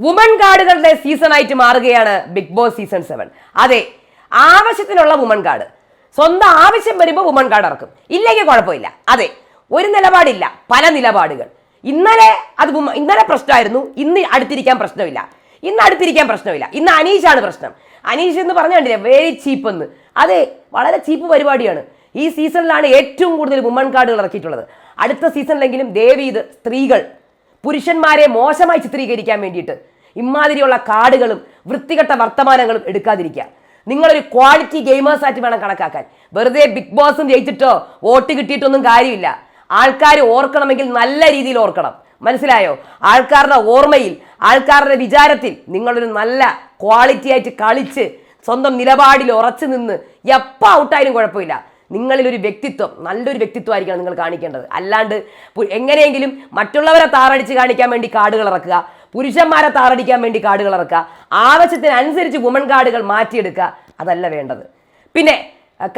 Woman കാർഡുകളുടെ season ആയിട്ട് മാറുകയാണ് big boss season seven അതെ ആവശ്യത്തിനുള്ള വുമൺ കാർഡ് സ്വന്തം ആവശ്യം വരുമ്പോൾ വുമൺ കാർഡ് ഇറക്കും. ഇല്ലെങ്കിൽ കുഴപ്പമില്ല. അതെ ഒരു നിലപാടില്ല. പല നിലപാടുകൾ. ഇന്നലെ അത് ഇന്നലെ പ്രശ്നമായിരുന്നു. ഇന്ന് അടുത്തിരിക്കാൻ പ്രശ്നമില്ല. ഇന്ന് അടുത്തിരിക്കാൻ പ്രശ്നമില്ല. ഇന്ന് അനീഷാണ് പ്രശ്നം. അനീഷ് എന്ന് പറഞ്ഞു കണ്ടില്ലേ? വെരി ചീപ്പ് എന്ന്. അതെ വളരെ ചീപ്പ് പരിപാടിയാണ്. ഈ സീസണിലാണ് ഏറ്റവും കൂടുതൽ വുമൺ കാർഡുകൾ ഇറക്കിയിട്ടുള്ളത്. അടുത്ത സീസണിലെങ്കിലും ദേവി ഇത് സ്ത്രീകൾ പുരുഷന്മാരെ മോശമായി ചിത്രീകരിക്കാൻ വേണ്ടിയിട്ട് ഇമാതിരിയുള്ള കാർഡുകളും വൃത്തികെട്ട വർത്തമാനങ്ങളും എടുക്കാതിരിക്കുക. നിങ്ങളൊരു ക്വാളിറ്റി ഗെയിമേഴ്സ് ആയിട്ട് വേണം കണക്കാക്കാൻ. വെറുതെ ബിഗ് ബോസും ജയിച്ചിട്ടോ വോട്ട് കിട്ടിയിട്ടൊന്നും കാര്യമില്ല. ആൾക്കാർ ഓർക്കണമെങ്കിൽ നല്ല രീതിയിൽ ഓർക്കണം. മനസ്സിലായോ? ആൾക്കാരുടെ ഓർമ്മയിൽ ആൾക്കാരുടെ വിചാരത്തിൽ നിങ്ങളൊരു നല്ല ക്വാളിറ്റി ആയിട്ട് കളിച്ച് സ്വന്തം നിലപാടിൽ ഉറച്ചു നിന്ന് എപ്പോൾ ഔട്ടായാലും കുഴപ്പമില്ല. നിങ്ങളിൽ ഒരു വ്യക്തിത്വം നല്ലൊരു വ്യക്തിത്വമായിരിക്കണം നിങ്ങൾ കാണിക്കേണ്ടത്. അല്ലാണ്ട് എങ്ങനെയെങ്കിലും മറ്റുള്ളവരെ താറടിച്ച് കാണിക്കാൻ വേണ്ടി കാർഡുകൾ ഇറക്കുക പുരുഷന്മാരെ താറടിക്കാൻ വേണ്ടി കാർഡുകൾ ഇറക്കുക ആവശ്യത്തിനനുസരിച്ച് വുമൺ കാർഡുകൾ മാറ്റിയെടുക്കുക അതല്ല വേണ്ടത്. പിന്നെ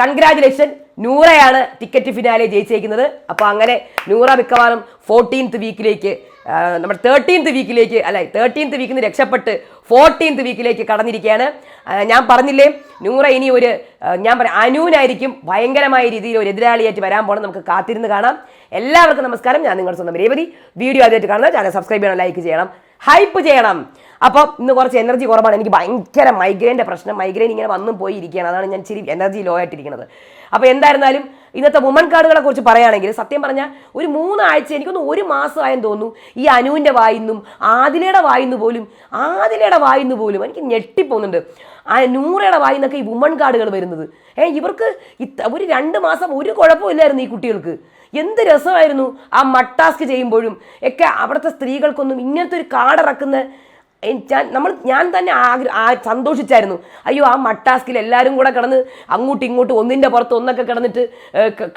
കൺഗ്രാജുലേഷൻ നൂറയാണ് ടിക്കറ്റ് ഫിനാലെ ജയിച്ചേക്കുന്നത്. അപ്പോൾ അങ്ങനെ നൂറ മിക്കവാറും ഫോർട്ടീൻത്ത് വീക്കിലേക്ക് നമ്മുടെ തേർട്ടീൻത്ത് വീക്കിലേക്ക് അല്ല തേർട്ടീൻത്ത് വീക്കിൽ നിന്ന് രക്ഷപ്പെട്ട് ഫോർട്ടീൻത്ത് വീക്കിലേക്ക് കടന്നിരിക്കുകയാണ്. ഞാൻ പറഞ്ഞില്ലേ നൂറ ഇനി ഒരു ഞാൻ പറയാം അനൂനായിരിക്കും ഭയങ്കരമായ രീതിയിൽ ഒരു എതിരാളിയായിട്ട് വരാൻ പോകണം നമുക്ക് കാത്തിരുന്ന് കാണാം. എല്ലാവർക്കും നമസ്കാരം. ഞാൻ നിങ്ങളുടെ സ്വന്തം രേവതി. വീഡിയോ ആദ്യമായിട്ട് കാണുന്നത് ചാനൽ സബ്സ്ക്രൈബ് ചെയ്യണം ലൈക്ക് ചെയ്യണം ഹൈപ്പ് ചെയ്യണം. അപ്പം ഇന്ന് കുറച്ച് എനർജി കുറവാണ്. എനിക്ക് ഭയങ്കര മൈഗ്രെയിന്റെ പ്രശ്നം. മൈഗ്രെയിൻ ഇങ്ങനെ വന്നും പോയി ഇരിക്കുകയാണ്. അതാണ് ഞാൻ ഇച്ചിരി എനർജി ലോ ആയിട്ടിരിക്കുന്നത്. അപ്പോൾ എന്തായിരുന്നാലും ഇന്നത്തെ വുമൺ കാർഡുകളെ കുറിച്ച് പറയുകയാണെങ്കിൽ സത്യം പറഞ്ഞാൽ ഒരു മൂന്നാഴ്ച എനിക്കൊന്ന് ഒരു മാസമായെന്ന് തോന്നുന്നു. ഈ അനുവിന്റെ വായിന്നും ആദിലയുടെ വായിന്ന് പോലും ആദിലയുടെ വായിന്ന് പോലും എനിക്ക് ഞെട്ടിപ്പോകുന്നുണ്ട്. ആ നൂറയുടെ വായിന്നൊക്കെ ഈ വുമൺ കാർഡുകൾ വരുന്നത്. ഏ ഇവർക്ക് ഒരു രണ്ട് മാസം ഒരു കുഴപ്പമില്ലായിരുന്നു ഈ കുട്ടികൾക്ക്. എന്ത് രസമായിരുന്നു ആ മട്ടാസ്ക് ചെയ്യുമ്പോഴും. ഒക്കെ അവിടുത്തെ സ്ത്രീകൾക്കൊന്നും ഇങ്ങനത്തെ ഒരു കാർഡ് ഇറക്കുന്ന എൻ- ഞാൻ നമ്മൾ ഞാൻ തന്നെ ആ സന്തോഷിച്ചായിരുന്നു. അയ്യോ ആ മട്ടാസ്കിൽ എല്ലാവരും കൂടെ കിടന്ന് അങ്ങോട്ടും ഇങ്ങോട്ടും ഒന്നിന്റെ പുറത്ത് ഒന്നൊക്കെ കിടന്നിട്ട്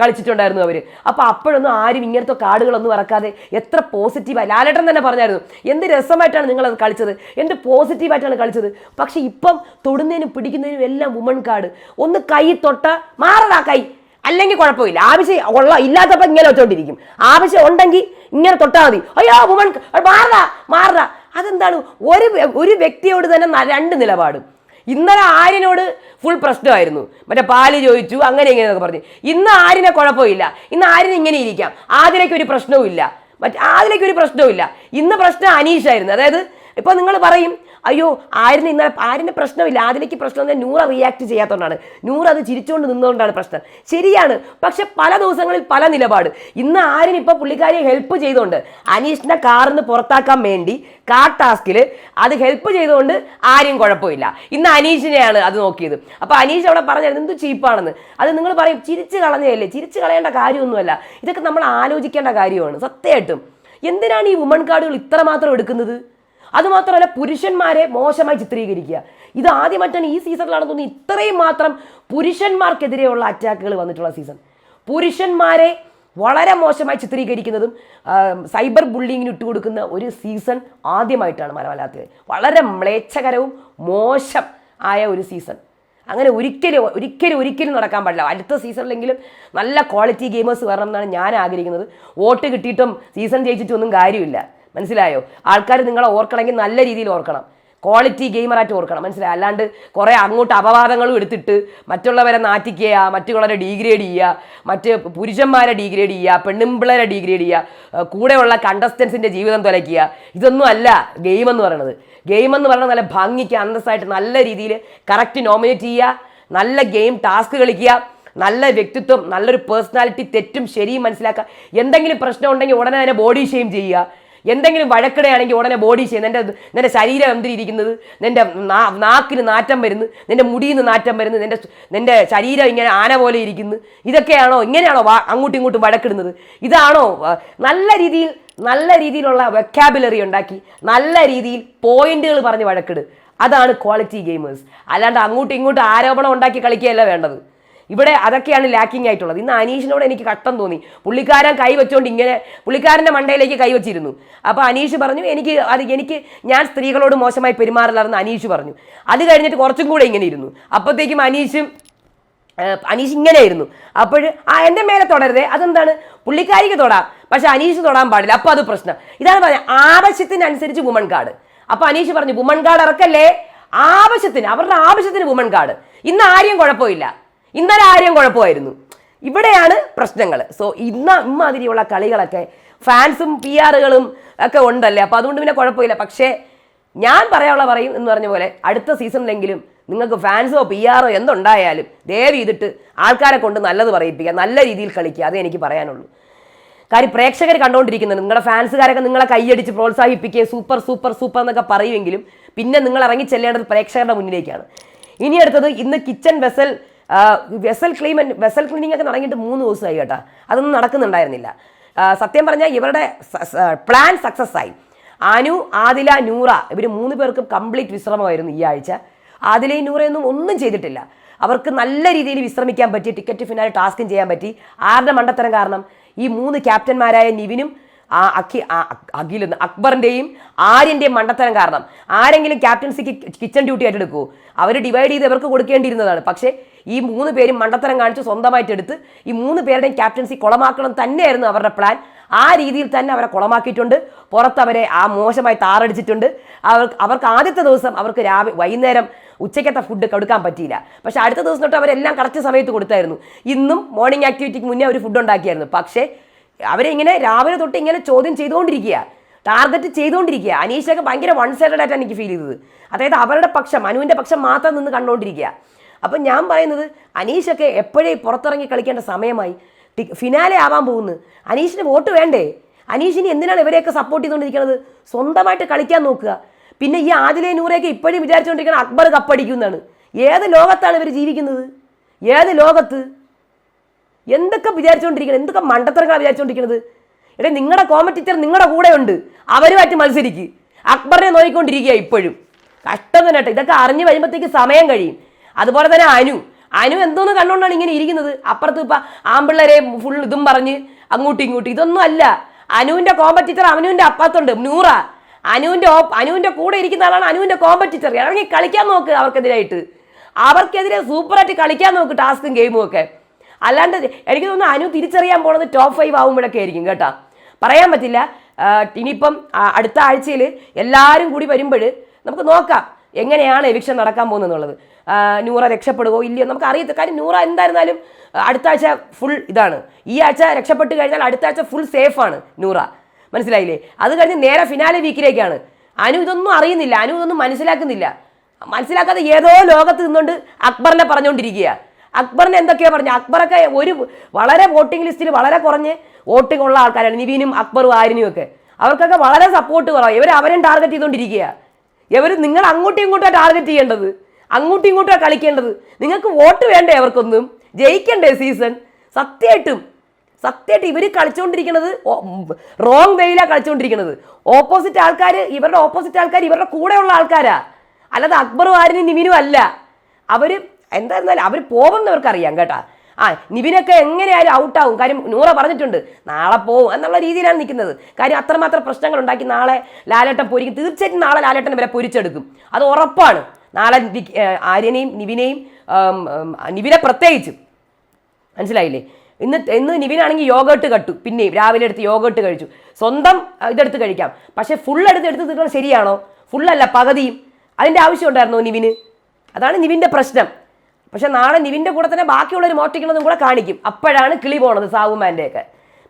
കളിച്ചിട്ടുണ്ടായിരുന്നു അവർ അപ്പോൾ അപ്പോഴൊന്നും ആരും ഇങ്ങനത്തെ കാർഡുകളൊന്നും ഇറക്കാതെ എത്ര പോസിറ്റീവായി ലാലേട്ടൻ തന്നെ പറഞ്ഞായിരുന്നു എന്ത് രസമായിട്ടാണ് നിങ്ങളത് കളിച്ചത്? എന്ത് പോസിറ്റീവായിട്ടാണ് കളിച്ചത്? പക്ഷേ ഇപ്പം തൊടുന്നതിനും പിടിക്കുന്നതിനും എല്ലാം വുമൺ കാർഡ് ഒന്ന് കൈ തൊട്ട മാറടാ കൈ. അല്ലെങ്കിൽ കുഴപ്പമില്ല. ആവശ്യം ഉള്ള ഇല്ലാത്തപ്പോൾ ഇങ്ങനെ വെച്ചോണ്ടിരിക്കും. ആവശ്യം ഉണ്ടെങ്കിൽ ഇങ്ങനെ തൊട്ടാൽ മതി. അയ്യോ വുമൺ മാറടാ മാറടാ. അതെന്താണ്? ഒരു ഒരു വ്യക്തിയോട് തന്നെ രണ്ട് നിലപാടും. ഇന്നലെ ആര്യനോട് ഫുൾ പ്രശ്നമായിരുന്നു. മറ്റേ പാൽ ചോദിച്ചു അങ്ങനെ ഇങ്ങനെയൊക്കെ പറഞ്ഞു. ഇന്ന് ആരിനെ കുഴപ്പമില്ല. ഇന്ന് ആര്യന് ഇങ്ങനെ ഇരിക്കാം. ആതിരയ്ക്ക് ഒരു പ്രശ്നവും ഇല്ല മറ്റേ ആതിരയ്ക്ക് ഒരു പ്രശ്നവും ഇല്ല ഇന്ന് പ്രശ്നം അനീഷായിരുന്നു. അതായത് ഇപ്പൊ നിങ്ങൾ പറയും അയ്യോ ആരിന് ഇന്നലെ ആരിന് പ്രശ്നമില്ല? ആദിലേക്ക് പ്രശ്നം എന്നാൽ നൂറ റിയാക്ട് ചെയ്യാത്തതുകൊണ്ടാണ്. നൂറ് അത് ചിരിച്ചുകൊണ്ട് നിന്നുകൊണ്ടാണ് പ്രശ്നം. ശരിയാണ്. പക്ഷെ പല ദിവസങ്ങളിൽ പല നിലപാട്. ഇന്ന് ആരിന് ഇപ്പൊ പുള്ളിക്കാരിയെ ഹെൽപ്പ് ചെയ്തുകൊണ്ട് അനീഷിനെ കാറിൽ നിന്ന് പുറത്താക്കാൻ വേണ്ടി കാർ ടാസ്കിൽ അത് ഹെൽപ്പ് ചെയ്തുകൊണ്ട് ആരും കുഴപ്പമില്ല. ഇന്ന് അനീഷിനെയാണ് അത് നോക്കിയത്. അപ്പൊ അനീഷ് അവിടെ പറഞ്ഞത് എന്ത് ചീപ്പാണെന്ന്? അത് നിങ്ങൾ പറയും ചിരിച്ചു കളഞ്ഞതല്ലേ? ചിരിച്ചു കളയേണ്ട കാര്യമൊന്നുമല്ല. ഇതൊക്കെ നമ്മൾ ആലോചിക്കേണ്ട കാര്യമാണ് സത്യമായിട്ടും. എന്തിനാണ് ഈ വുമൺ കാർഡുകൾ ഇത്രമാത്രം എടുക്കുന്നത്? അതുമാത്രമല്ല പുരുഷന്മാരെ മോശമായി ചിത്രീകരിക്കുക. ഇത് ആദ്യമായിട്ടാണ് ഈ സീസണിലാണ് തോന്നുന്നു ഇത്രയും മാത്രം പുരുഷന്മാർക്കെതിരെയുള്ള അറ്റാക്കുകൾ വന്നിട്ടുള്ള സീസൺ പുരുഷന്മാരെ വളരെ മോശമായി ചിത്രീകരിക്കുന്നതും സൈബർ ബുള്ളിങ്ങിന് ഇട്ടുകൊടുക്കുന്ന ഒരു സീസൺ ആദ്യമായിട്ടാണ് മലമലാത്തിൽ വളരെ മ്ലേച്ഛകരവും മോശം ആയ ഒരു സീസൺ അങ്ങനെ ഒരിക്കലും ഒരിക്കലും ഒരിക്കലും നടക്കാൻ പാടില്ല. അടുത്ത സീസണിലെങ്കിലും നല്ല ക്വാളിറ്റി ഗെയിമേഴ്സ് വരണം എന്നാണ് ഞാൻ ആഗ്രഹിക്കുന്നത്. വോട്ട് കിട്ടിയിട്ടും സീസൺ ജയിച്ചിട്ടും ഒന്നും കാര്യമില്ല. മനസ്സിലായോ? ആൾക്കാർ നിങ്ങളെ ഓർക്കണമെങ്കിൽ നല്ല രീതിയിൽ ഓർക്കണം. ക്വാളിറ്റി ഗെയിമറായിട്ട് ഓർക്കണം. മനസ്സിലായി? അല്ലാണ്ട് കുറേ അങ്ങോട്ട് അപവാദങ്ങളും എടുത്തിട്ട് മറ്റുള്ളവരെ നാറ്റിക്കുക മറ്റുള്ളവരെ ഡീഗ്രേഡ് ചെയ്യുക മറ്റ് പുരുഷന്മാരെ ഡീഗ്രേഡ് ചെയ്യുക പെണ്ണുമ്പിളരെ ഡീഗ്രേഡ് ചെയ്യുക കൂടെയുള്ള കണ്ടസ്റ്റൻസിന്റെ ജീവിതം തുലയ്ക്കുക. ഇതൊന്നും അല്ല ഗെയിം എന്ന് പറയുന്നത് ഗെയിം എന്ന് പറയുന്നത് നല്ല ഭംഗിക്ക് അന്തസ്സായിട്ട് നല്ല രീതിയിൽ കറക്റ്റ് നോമിനേറ്റ് ചെയ്യുക നല്ല ഗെയിം ടാസ്ക് കളിക്കുക നല്ല വ്യക്തിത്വം നല്ലൊരു പേഴ്സണാലിറ്റി തെറ്റും ശരിയും മനസ്സിലാക്കുക. എന്തെങ്കിലും പ്രശ്നം ഉണ്ടെങ്കിൽ ഉടനെ തന്നെ ബോഡി ഷെയിം ചെയ്യുക. എന്തെങ്കിലും വഴക്കിടയാണെങ്കിൽ ഉടനെ ബോഡി ചെയ്യുന്നത് നിന്റെ നിന്റെ ശരീരം എന്തിരിക്കുന്നത് നിന്റെ നാ- നാക്കിന് നാറ്റം വരുന്നു നിന്റെ മുടിയിൽ നിന്ന് നാറ്റം വരുന്നു നിന്റെ നിന്റെ ശരീരം ഇങ്ങനെ ആന പോലെ ഇരിക്കുന്നു. ഇതൊക്കെയാണോ ഇങ്ങനെയാണോ അങ്ങോട്ടും ഇങ്ങോട്ടും വഴക്കിടുന്നത്? ഇതാണോ നല്ല രീതിയിൽ നല്ല രീതിയിലുള്ള വെക്കാബുലറി ഉണ്ടാക്കി നല്ല രീതിയിൽ പോയിന്റുകൾ പറഞ്ഞ് വഴക്കിട്. അതാണ് ക്വാളിറ്റി ഗെയിമേഴ്സ് അല്ലാണ്ട് അങ്ങോട്ടും ഇങ്ങോട്ടും ആരോപണം ഉണ്ടാക്കി കളിക്കുകയല്ല വേണ്ടത്. ഇവിടെ അതൊക്കെയാണ് ലാക്കിംഗ് ആയിട്ടുള്ളത്. ഇന്ന് അനീഷിനോട് എനിക്ക് കട്ടം തോന്നി. പുള്ളിക്കാരൻ കൈ വെച്ചോണ്ട് ഇങ്ങനെ പുള്ളിക്കാരന്റെ മണ്ടയിലേക്ക് കൈവച്ചിരുന്നു അപ്പോൾ അനീഷ് പറഞ്ഞു എനിക്ക് അത് എനിക്ക് ഞാൻ സ്ത്രീകളോട് മോശമായി പെരുമാറില്ലായിരുന്നു അനീഷ് പറഞ്ഞു. അത് കഴിഞ്ഞിട്ട് കുറച്ചും കൂടെ ഇങ്ങനെ ഇരുന്നു. അപ്പോഴത്തേക്കും അനീഷും അനീഷ് ഇങ്ങനെയായിരുന്നു അപ്പോൾ ആ എന്റെ മേലെ തുടരുതേ. അതെന്താണ്? പുള്ളിക്കാരിക്ക് തൊടാം. പക്ഷെ അനീഷ് തൊടാൻ പാടില്ല. അപ്പോൾ അത് പ്രശ്നം. ഇതാണ് പറഞ്ഞത്. ആവശ്യത്തിനനുസരിച്ച് വുമൺ കാർഡ് അപ്പോൾ അനീഷ് പറഞ്ഞു വുമൺ കാർഡ് ഇറക്കല്ലേ? ആവശ്യത്തിന് അവരുടെ ആവശ്യത്തിന് വുമൺ കാർഡ് ഇന്ന് ആരെയും കുഴപ്പമില്ല. ഇന്നലെ ആരെയും കുഴപ്പമായിരുന്നു. ഇവിടെയാണ് പ്രശ്നങ്ങൾ സോ ഇന്ന ഇമ്മാതിരിയുള്ള കളികളൊക്കെ ഫാൻസും പി ആറുകളും ഒക്കെ ഉണ്ടല്ലേ? അപ്പൊ അതുകൊണ്ട് പിന്നെ കുഴപ്പമില്ല. പക്ഷേ ഞാൻ പറയാനുള്ള പറയും എന്ന് പറഞ്ഞ പോലെ അടുത്ത സീസണിലെങ്കിലും നിങ്ങൾക്ക് ഫാൻസോ പി ആറോ എന്തുണ്ടായാലും ദയവ് ചെയ്തിട്ട് ആൾക്കാരെ കൊണ്ട് നല്ലത് പറയിപ്പിക്കുക. നല്ല രീതിയിൽ കളിക്കുക. അതേ എനിക്ക് പറയാനുള്ളൂ. കാര്യം പ്രേക്ഷകർ കണ്ടുകൊണ്ടിരിക്കുന്നത് നിങ്ങളുടെ ഫാൻസുകാരൊക്കെ നിങ്ങളെ കൈയടിച്ച് പ്രോത്സാഹിപ്പിക്കുക സൂപ്പർ സൂപ്പർ സൂപ്പർ എന്നൊക്കെ പറയുമെങ്കിലും പിന്നെ നിങ്ങൾ ഇറങ്ങി ചെല്ലേണ്ടത് പ്രേക്ഷകരുടെ മുന്നിലേക്കാണ്. ഇനി അടുത്തത് ഇന്ന് കിച്ചൺ വെസൽ വെസൽ ക്ലീമൻ വെസൽ ക്ലീനിങ് ഒക്കെ തുടങ്ങിയിട്ട് മൂന്ന് ദിവസമായി കേട്ടോ. അതൊന്നും നടക്കുന്നുണ്ടായിരുന്നില്ല. സത്യം പറഞ്ഞാൽ ഇവരുടെ പ്ലാൻ സക്സസ് ആയി. അനു ആദില നൂറ ഇവർ മൂന്ന് പേർക്കും കംപ്ലീറ്റ് വിശ്രമമായിരുന്നു ഈ ആഴ്ച. ആദിലയും നൂറയൊന്നും ഒന്നും ചെയ്തിട്ടില്ല. അവർക്ക് നല്ല രീതിയിൽ വിശ്രമിക്കാൻ പറ്റി ടിക്കറ്റ് ഫിനാലെ ടാസ്കും ചെയ്യാൻ പറ്റി. ആരുടെ മണ്ടത്തരം കാരണം? ഈ മൂന്ന് ക്യാപ്റ്റന്മാരായ നിവിനും അഖി അഖിൽ അക്ബറിന്റെയും ആര്യന്റെയും മണ്ടത്തരം കാരണം. ആരെങ്കിലും ക്യാപ്റ്റൻസിക്ക് കിച്ചൺ ഡ്യൂട്ടി ഏറ്റെടുക്കൂ അവർ ഡിവൈഡ് ചെയ്ത് ഇവർക്ക് കൊടുക്കേണ്ടിയിരുന്നതാണ്. പക്ഷേ ഈ മൂന്ന് പേരും മണ്ടത്തരം കാണിച്ച് സ്വന്തമായിട്ട് എടുത്ത് ഈ മൂന്ന് പേരുടെയും ക്യാപ്റ്റൻസി കുളമാക്കണം തന്നെയായിരുന്നു അവരുടെ പ്ലാൻ ആ രീതിയിൽ തന്നെ അവരെ കുളമാക്കിയിട്ടുണ്ട്. പുറത്ത് അവരെ ആ മോശമായി താറടിച്ചിട്ടുണ്ട്. അവർക്ക് അവർക്ക് ആദ്യത്തെ ദിവസം അവർക്ക് രാവിലെ വൈകുന്നേരം ഉച്ചയ്ക്കത്തെ ഫുഡ് കൊടുക്കാൻ പറ്റിയില്ല. പക്ഷേ അടുത്ത ദിവസം തൊട്ട് അവരെല്ലാം കറക്റ്റ് സമയത്ത് കൊടുത്തായിരുന്നു. ഇന്നും മോർണിംഗ് ആക്ടിവിറ്റിക്ക് മുന്നേ അവർ ഫുഡ് ഉണ്ടാക്കിയായിരുന്നു. പക്ഷേ അവരെ ഇങ്ങനെ രാവിലെ തൊട്ട് ഇങ്ങനെ ചോദ്യം ചെയ്തുകൊണ്ടിരിക്കുക. ടാർഗറ്റ് ചെയ്തുകൊണ്ടിരിക്കുക. അനീഷൊക്കെ ഭയങ്കര വൺ സൈഡഡ് ആയിട്ടാണ് എനിക്ക് ഫീൽ ചെയ്തത്. അതായത് അവരുടെ പക്ഷം അനുവിന്റെ പക്ഷം മാത്രം നിന്ന് കണ്ടുകൊണ്ടിരിക്കുക അപ്പം ഞാൻ പറയുന്നത് അനീഷൊക്കെ എപ്പോഴേ പുറത്തിറങ്ങി കളിക്കേണ്ട സമയമായി. ഫിനാലെ ആവാൻ പോകുന്നു. അനീഷിന് വോട്ട് വേണ്ടേ? അനീഷിന് എന്തിനാണ് ഇവരെയൊക്കെ സപ്പോർട്ട് ചെയ്തുകൊണ്ടിരിക്കുന്നത്? സ്വന്തമായിട്ട് കളിക്കാൻ നോക്കുക. പിന്നെ ഈ ആദിലെ നൂറെയൊക്കെ ഇപ്പോഴും വിചാരിച്ചുകൊണ്ടിരിക്കണം അക്ബർ കപ്പടിക്കുന്നതാണ് ഏത് ലോകത്താണ് ഇവർ ജീവിക്കുന്നത്? ഏത് ലോകത്ത്? എന്തൊക്കെ വിചാരിച്ചുകൊണ്ടിരിക്കുന്നത്? എന്തൊക്കെ മണ്ടത്തരങ്ങളാണ് വിചാരിച്ചുകൊണ്ടിരിക്കുന്നത്? എടേ നിങ്ങളുടെ കോമ്പറ്റീറ്റർ നിങ്ങളുടെ കൂടെയുണ്ട്. അവരുമായിട്ട് മത്സരിക്ക്. അക്ബറിനെ നോക്കിക്കൊണ്ടിരിക്കുക ഇപ്പോഴും. കഷ്ടം തന്നെ ഇതൊക്കെ അറിഞ്ഞു വരുമ്പോഴത്തേക്ക് സമയം കഴിയും. അതുപോലെ തന്നെ അനു. അനു എന്തോന്ന് കണ്ടുകൊണ്ടാണ് ഇങ്ങനെ ഇരിക്കുന്നത്? അപ്പുറത്ത് ഇപ്പം ആമ്പിള്ളേരെ ഫുൾ ഇതും പറഞ്ഞ് അങ്ങോട്ടും ഇങ്ങോട്ടും. ഇതൊന്നും അല്ല. അനുവിന്റെ കോമ്പറ്റീറ്റർ അവനുവിന്റെ അപ്പത്തുണ്ട് നൂറ. അനുവിന്റെ അനുവിന്റെ കൂടെ ഇരിക്കുന്ന ആളാണ് അനുവിന്റെ കോമ്പറ്റീറ്റർ ഇറങ്ങി കളിക്കാൻ നോക്ക് അവർക്കെതിരായിട്ട്. അവർക്കെതിരെ സൂപ്പറായിട്ട് കളിക്കാൻ നോക്ക് ടാസ്കും ഗെയിമും ഒക്കെ. അല്ലാണ്ട് എനിക്ക് തോന്നുന്നു അനു തിരിച്ചറിയാൻ പോണത് ടോപ്പ് ഫൈവ് ആവുമ്പോഴൊക്കെ ആയിരിക്കും കേട്ടോ. പറയാൻ പറ്റില്ല. ഇനിയിപ്പം അടുത്ത ആഴ്ചയിൽ എല്ലാവരും കൂടി വരുമ്പോൾ നമുക്ക് നോക്കാം എങ്ങനെയാണ് എവിക്ഷൻ നടക്കാൻ പോകുന്നത് നൂറ രക്ഷപ്പെടുകയോ ഇല്ലയോ നമുക്ക് അറിയത്തില്ല കാര്യം നൂറ എന്തായിരുന്നാലും അടുത്ത ആഴ്ച ഫുൾ ഇതാണ്. ഈ ആഴ്ച രക്ഷപ്പെട്ട് കഴിഞ്ഞാൽ അടുത്ത ആഴ്ച ഫുൾ സേഫാണ് നൂറ. മനസ്സിലായില്ലേ? അത് കഴിഞ്ഞ് നേരെ ഫിനാലെ വീക്കിലേക്കാണ് അനു ഇതൊന്നും അറിയുന്നില്ല. അനു ഇതൊന്നും മനസ്സിലാക്കുന്നില്ല. മനസ്സിലാക്കാതെ ഏതോ ലോകത്ത് നിന്നുകൊണ്ട് അക്ബറിനെ പറഞ്ഞുകൊണ്ടിരിക്കുക അക്ബറിനെ എന്തൊക്കെയാ പറഞ്ഞു? അക്ബറൊക്കെ ഒരു വളരെ വോട്ടിംഗ് ലിസ്റ്റിൽ വളരെ കുറഞ്ഞ് വോട്ടിംഗ് ഉള്ള ആൾക്കാരാണ് നിവീനും അക്ബറും ആരിനും ഒക്കെ. അവർക്കൊക്കെ വളരെ സപ്പോർട്ട് കുറവാണ് ഇവർ അവരെയും ടാർഗറ്റ് ചെയ്തുകൊണ്ടിരിക്കുക ഇവർ നിങ്ങൾ അങ്ങോട്ടും ഇങ്ങോട്ടും ടാർഗറ്റ് ചെയ്യേണ്ടത്. അങ്ങോട്ടും ഇങ്ങോട്ടും കളിക്കേണ്ടത്. നിങ്ങൾക്ക് വോട്ട് വേണ്ടേ അവർക്കൊന്നും? ജയിക്കണ്ടേ സീസൺ സത്യമായിട്ടും സത്യമായിട്ട് ഇവർ കളിച്ചുകൊണ്ടിരിക്കുന്നത് റോങ് വേയിലാണ് കളിച്ചുകൊണ്ടിരിക്കുന്നത് ഓപ്പോസിറ്റ് ആൾക്കാർ ഇവരുടെ ഓപ്പോസിറ്റ് ആൾക്കാർ ഇവരുടെ കൂടെയുള്ള ആൾക്കാരാ. അല്ലാതെ അക്ബറും ആരിനും നിവിനും അല്ല. അവർ എന്തായിരുന്നാലും അവർ പോകുന്നവർക്കറിയാം കേട്ടാ. ആ നിവിനൊക്കെ എങ്ങനെയായാലും ഔട്ടാവും. കാര്യം നൂറ പറഞ്ഞിട്ടുണ്ട്. നാളെ പോവും എന്നുള്ള രീതിയിലാണ് നിൽക്കുന്നത്. കാര്യം അത്രമാത്രം പ്രശ്നങ്ങൾ ഉണ്ടാക്കി നാളെ ലാലേട്ടൻ പൊരിക്കും. തീർച്ചയായിട്ടും നാളെ ലാലേട്ടൻ വരെ പൊരിച്ചെടുക്കും. അത് ഉറപ്പാണ്. നാളെ ആര്യനെയും നിവിനെയും നിവിനെ പ്രത്യേകിച്ചും. മനസ്സിലായില്ലേ? ഇന്ന് ഇന്ന് നിവിനാണെങ്കിൽ യോഗേട്ട് കട്ടു. പിന്നെയും രാവിലെ എടുത്ത് യോഗേട്ട് കഴിച്ചു. സ്വന്തം ഇതെടുത്ത് കഴിക്കാം. പക്ഷേ ഫുൾ എടുത്ത് എടുത്ത് തീർക്കുന്നത് ശരിയാണോ? ഫുള്ളല്ല പകുതിയും. അതിന്റെ ആവശ്യം ഉണ്ടായിരുന്നോ നിവിന്? അതാണ് നിവിന്റെ പ്രശ്നം. പക്ഷെ നാളെ നിവിന്റെ കൂടെ തന്നെ ബാക്കിയുള്ളവർ മോഷ്ടിക്കണമെന്നും കൂടെ കാണിക്കും. അപ്പോഴാണ് കിളി പോണത് സാവുമാന്റെ ഒക്കെ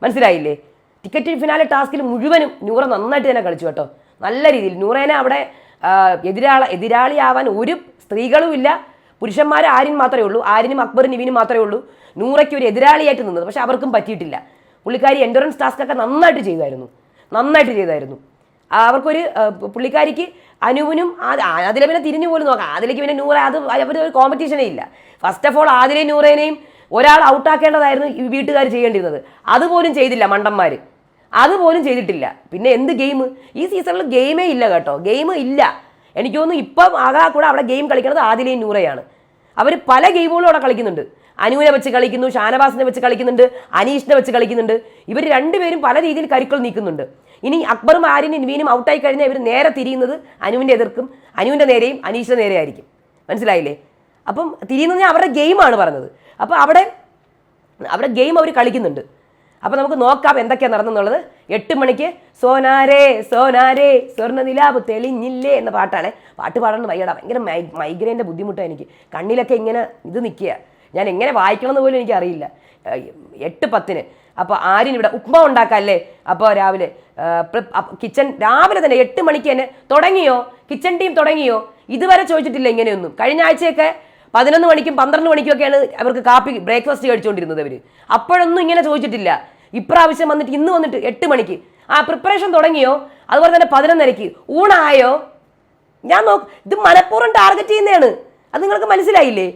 മനസ്സിലായില്ലേ? ടിക്കറ്റ് ഫിനാലെ ടാസ്കിൽ മുഴുവനും നൂറ നന്നായിട്ട് തന്നെ കളിച്ചു കേട്ടോ. നല്ല രീതിയിൽ. നൂറേനെ അവിടെ എതിരാള എതിരാളിയാവാൻ ഒരു സ്ത്രീകളും ഇല്ല. പുരുഷന്മാർ ആര്യൻ മാത്രമേ ഉള്ളൂ. ആര്യനും അക്ബറും നിവിനും മാത്രമേ ഉള്ളൂ. നൂറയ്ക്ക് ഒരു എതിരാളിയായിട്ട് നിന്നത്. പക്ഷെ അവർക്കും പറ്റിയിട്ടില്ല. പുള്ളിക്കാരി എൻഡുറൻസ് ടാസ്ക് ഒക്കെ നന്നായിട്ട് ചെയ്തായിരുന്നു. നന്നായിട്ട് ചെയ്തായിരുന്നു. അവർക്കൊരു പുള്ളിക്കാരിക്ക് അനുവിനും അതിലെ പിന്നെ തിരിഞ്ഞു പോലും നോക്കാം. അതിലേക്ക് പിന്നെ നൂറ അത് അവർ ഒരു കോമ്പറ്റീഷനേ ഇല്ല. ഫസ്റ്റ് ഓഫ് ഓൾ ആദിലെ നൂറേനെയും ഒരാൾ ഔട്ടാക്കേണ്ടതായിരുന്നു ഈ വീട്ടുകാർ ചെയ്യേണ്ടിരുന്നത് അതുപോലും ചെയ്തില്ല മണ്ടന്മാർ അതുപോലും ചെയ്തിട്ടില്ല. പിന്നെ എന്ത് ഗെയിം ഈ സീസണിൽ ഗെയിമേ ഇല്ല കേട്ടോ. ഗെയിം ഇല്ല. എനിക്ക് തോന്നുന്നു ഇപ്പം ആകാ കൂടെ അവിടെ ഗെയിം കളിക്കുന്നത് ആദിലെയും നൂറയാണ്. അവർ പല ഗെയിമുകളും അവിടെ കളിക്കുന്നുണ്ട്. അനുവിനെ വെച്ച് കളിക്കുന്നു ഷാനവാസിനെ വെച്ച് കളിക്കുന്നുണ്ട് അനീഷിനെ വെച്ച് കളിക്കുന്നുണ്ട്. ഇവർ രണ്ടുപേരും പല രീതിയിൽ കരുക്കൾ നീക്കുന്നുണ്ട്. ഇനി അക്ബറും ആര്യനും ഇൻവീനും ഔട്ടായി കഴിഞ്ഞാൽ ഇവർ നേരെ തിരിയുന്നത് അനുവിന്റെ എതിർക്കും. അനുവിന്റെ നേരെയും അനീഷിന്റെ നേരെ ആയിരിക്കും മനസ്സിലായില്ലേ? അപ്പം തിരിയുന്നത് ഞാൻ അവരുടെ ഗെയിമാണ് പറഞ്ഞത്. അപ്പോൾ അവിടെ അവരുടെ ഗെയിം അവർ കളിക്കുന്നുണ്ട്. അപ്പോൾ നമുക്ക് നോക്കാം എന്തൊക്കെയാണ് നടന്നെന്നുള്ളത്. എട്ട് മണിക്ക് സോനാരേ സോനാരേ സ്വർണനിലാവ് തെളിഞ്ഞില്ലേ എന്ന പാട്ടാണ്. പാട്ട് പാടാൻ വയ്യടാ. ഭയങ്കര മൈ മൈഗ്രൈന്റെ ബുദ്ധിമുട്ടാണ് എനിക്ക്. കണ്ണിലൊക്കെ ഇങ്ങനെ ഇത് നിൽക്കുക ഞാൻ എങ്ങനെ വായിക്കണമെന്ന് പോലും എനിക്കറിയില്ല. എട്ട് പത്തിന്. അപ്പോൾ ആര്യൻ ഇവിടെ ഉപ്മ ഉണ്ടാക്കാല്ലേ? അപ്പോൾ രാവിലെ കിച്ചൺ രാവിലെ തന്നെ എട്ട് മണിക്ക് തന്നെ തുടങ്ങിയോ? കിച്ചൺ ടീം തുടങ്ങിയോ? ഇതുവരെ ചോദിച്ചിട്ടില്ല ഇങ്ങനെയൊന്നും. കഴിഞ്ഞ ആഴ്ചയൊക്കെ പതിനൊന്ന് മണിക്കും പന്ത്രണ്ട് മണിക്കും ഒക്കെയാണ് അവർക്ക് കാപ്പി ബ്രേക്ക്ഫാസ്റ്റ് കഴിച്ചുകൊണ്ടിരുന്നത് അവർ അപ്പോഴൊന്നും ഇങ്ങനെ ചോദിച്ചിട്ടില്ല. ഇപ്രാവശ്യം വന്നിട്ട് ഇന്ന് വന്നിട്ട് എട്ട് മണിക്ക്. ആ പ്രിപ്പറേഷൻ തുടങ്ങിയോ? അതുപോലെ തന്നെ പതിനൊന്നരയ്ക്ക്. ഊണായോ? ഞാൻ നോക്ക് ഇത് മനഃപൂർവം ടാർഗറ്റ് ചെയ്യുന്നതാണ്. അത് നിങ്ങൾക്ക് മനസ്സിലായില്ലേ?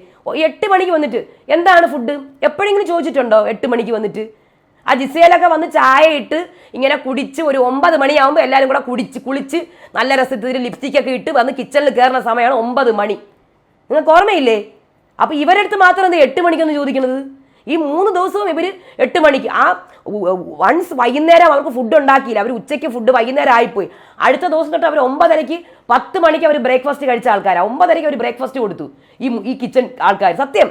എട്ട് മണിക്ക് വന്നിട്ട് എന്താണ് ഫുഡ്? എപ്പോഴെങ്കിലും ചോദിച്ചിട്ടുണ്ടോ എട്ട് മണിക്ക് വന്നിട്ട്? ആ ജിസയിലൊക്കെ വന്ന് ചായ ഇട്ട് ഇങ്ങനെ കുടിച്ച് ഒരു ഒമ്പത് മണിയാകുമ്പോൾ എല്ലാവരും കൂടെ കുടിച്ച് കുളിച്ച് നല്ല രസത്തിൽ ലിപ്സ്റ്റിക്കൊക്കെ ഇട്ട് വന്ന് കിച്ചണിൽ കയറുന്ന സമയമാണ് ഒമ്പത് മണി. നിങ്ങൾക്ക് ഓർമ്മയില്ലേ? അപ്പോൾ ഇവരടുത്ത് മാത്രം എന്താ എട്ട് മണിക്കൊന്ന് ചോദിക്കുന്നത് ഈ മൂന്ന് ദിവസവും ഇവർ എട്ട് മണിക്ക് ആ വൺസ് വൈകുന്നേരം അവർക്ക് ഫുഡ് ഉണ്ടാക്കിയില്ല. അവർ ഉച്ചയ്ക്ക് ഫുഡ് വൈകുന്നേരം ആയിപ്പോയി. അടുത്ത ദിവസം തൊട്ട് അവർ ഒമ്പതരയ്ക്ക് പത്ത് മണിക്ക് അവർ ബ്രേക്ക്ഫാസ്റ്റ് കഴിച്ച ആൾക്കാരാണ് ഒമ്പതരയ്ക്ക് അവർ ബ്രേക്ക്ഫാസ്റ്റ് കൊടുത്തു. ഈ ഈ കിച്ചൺ ആൾക്കാർ സത്യം.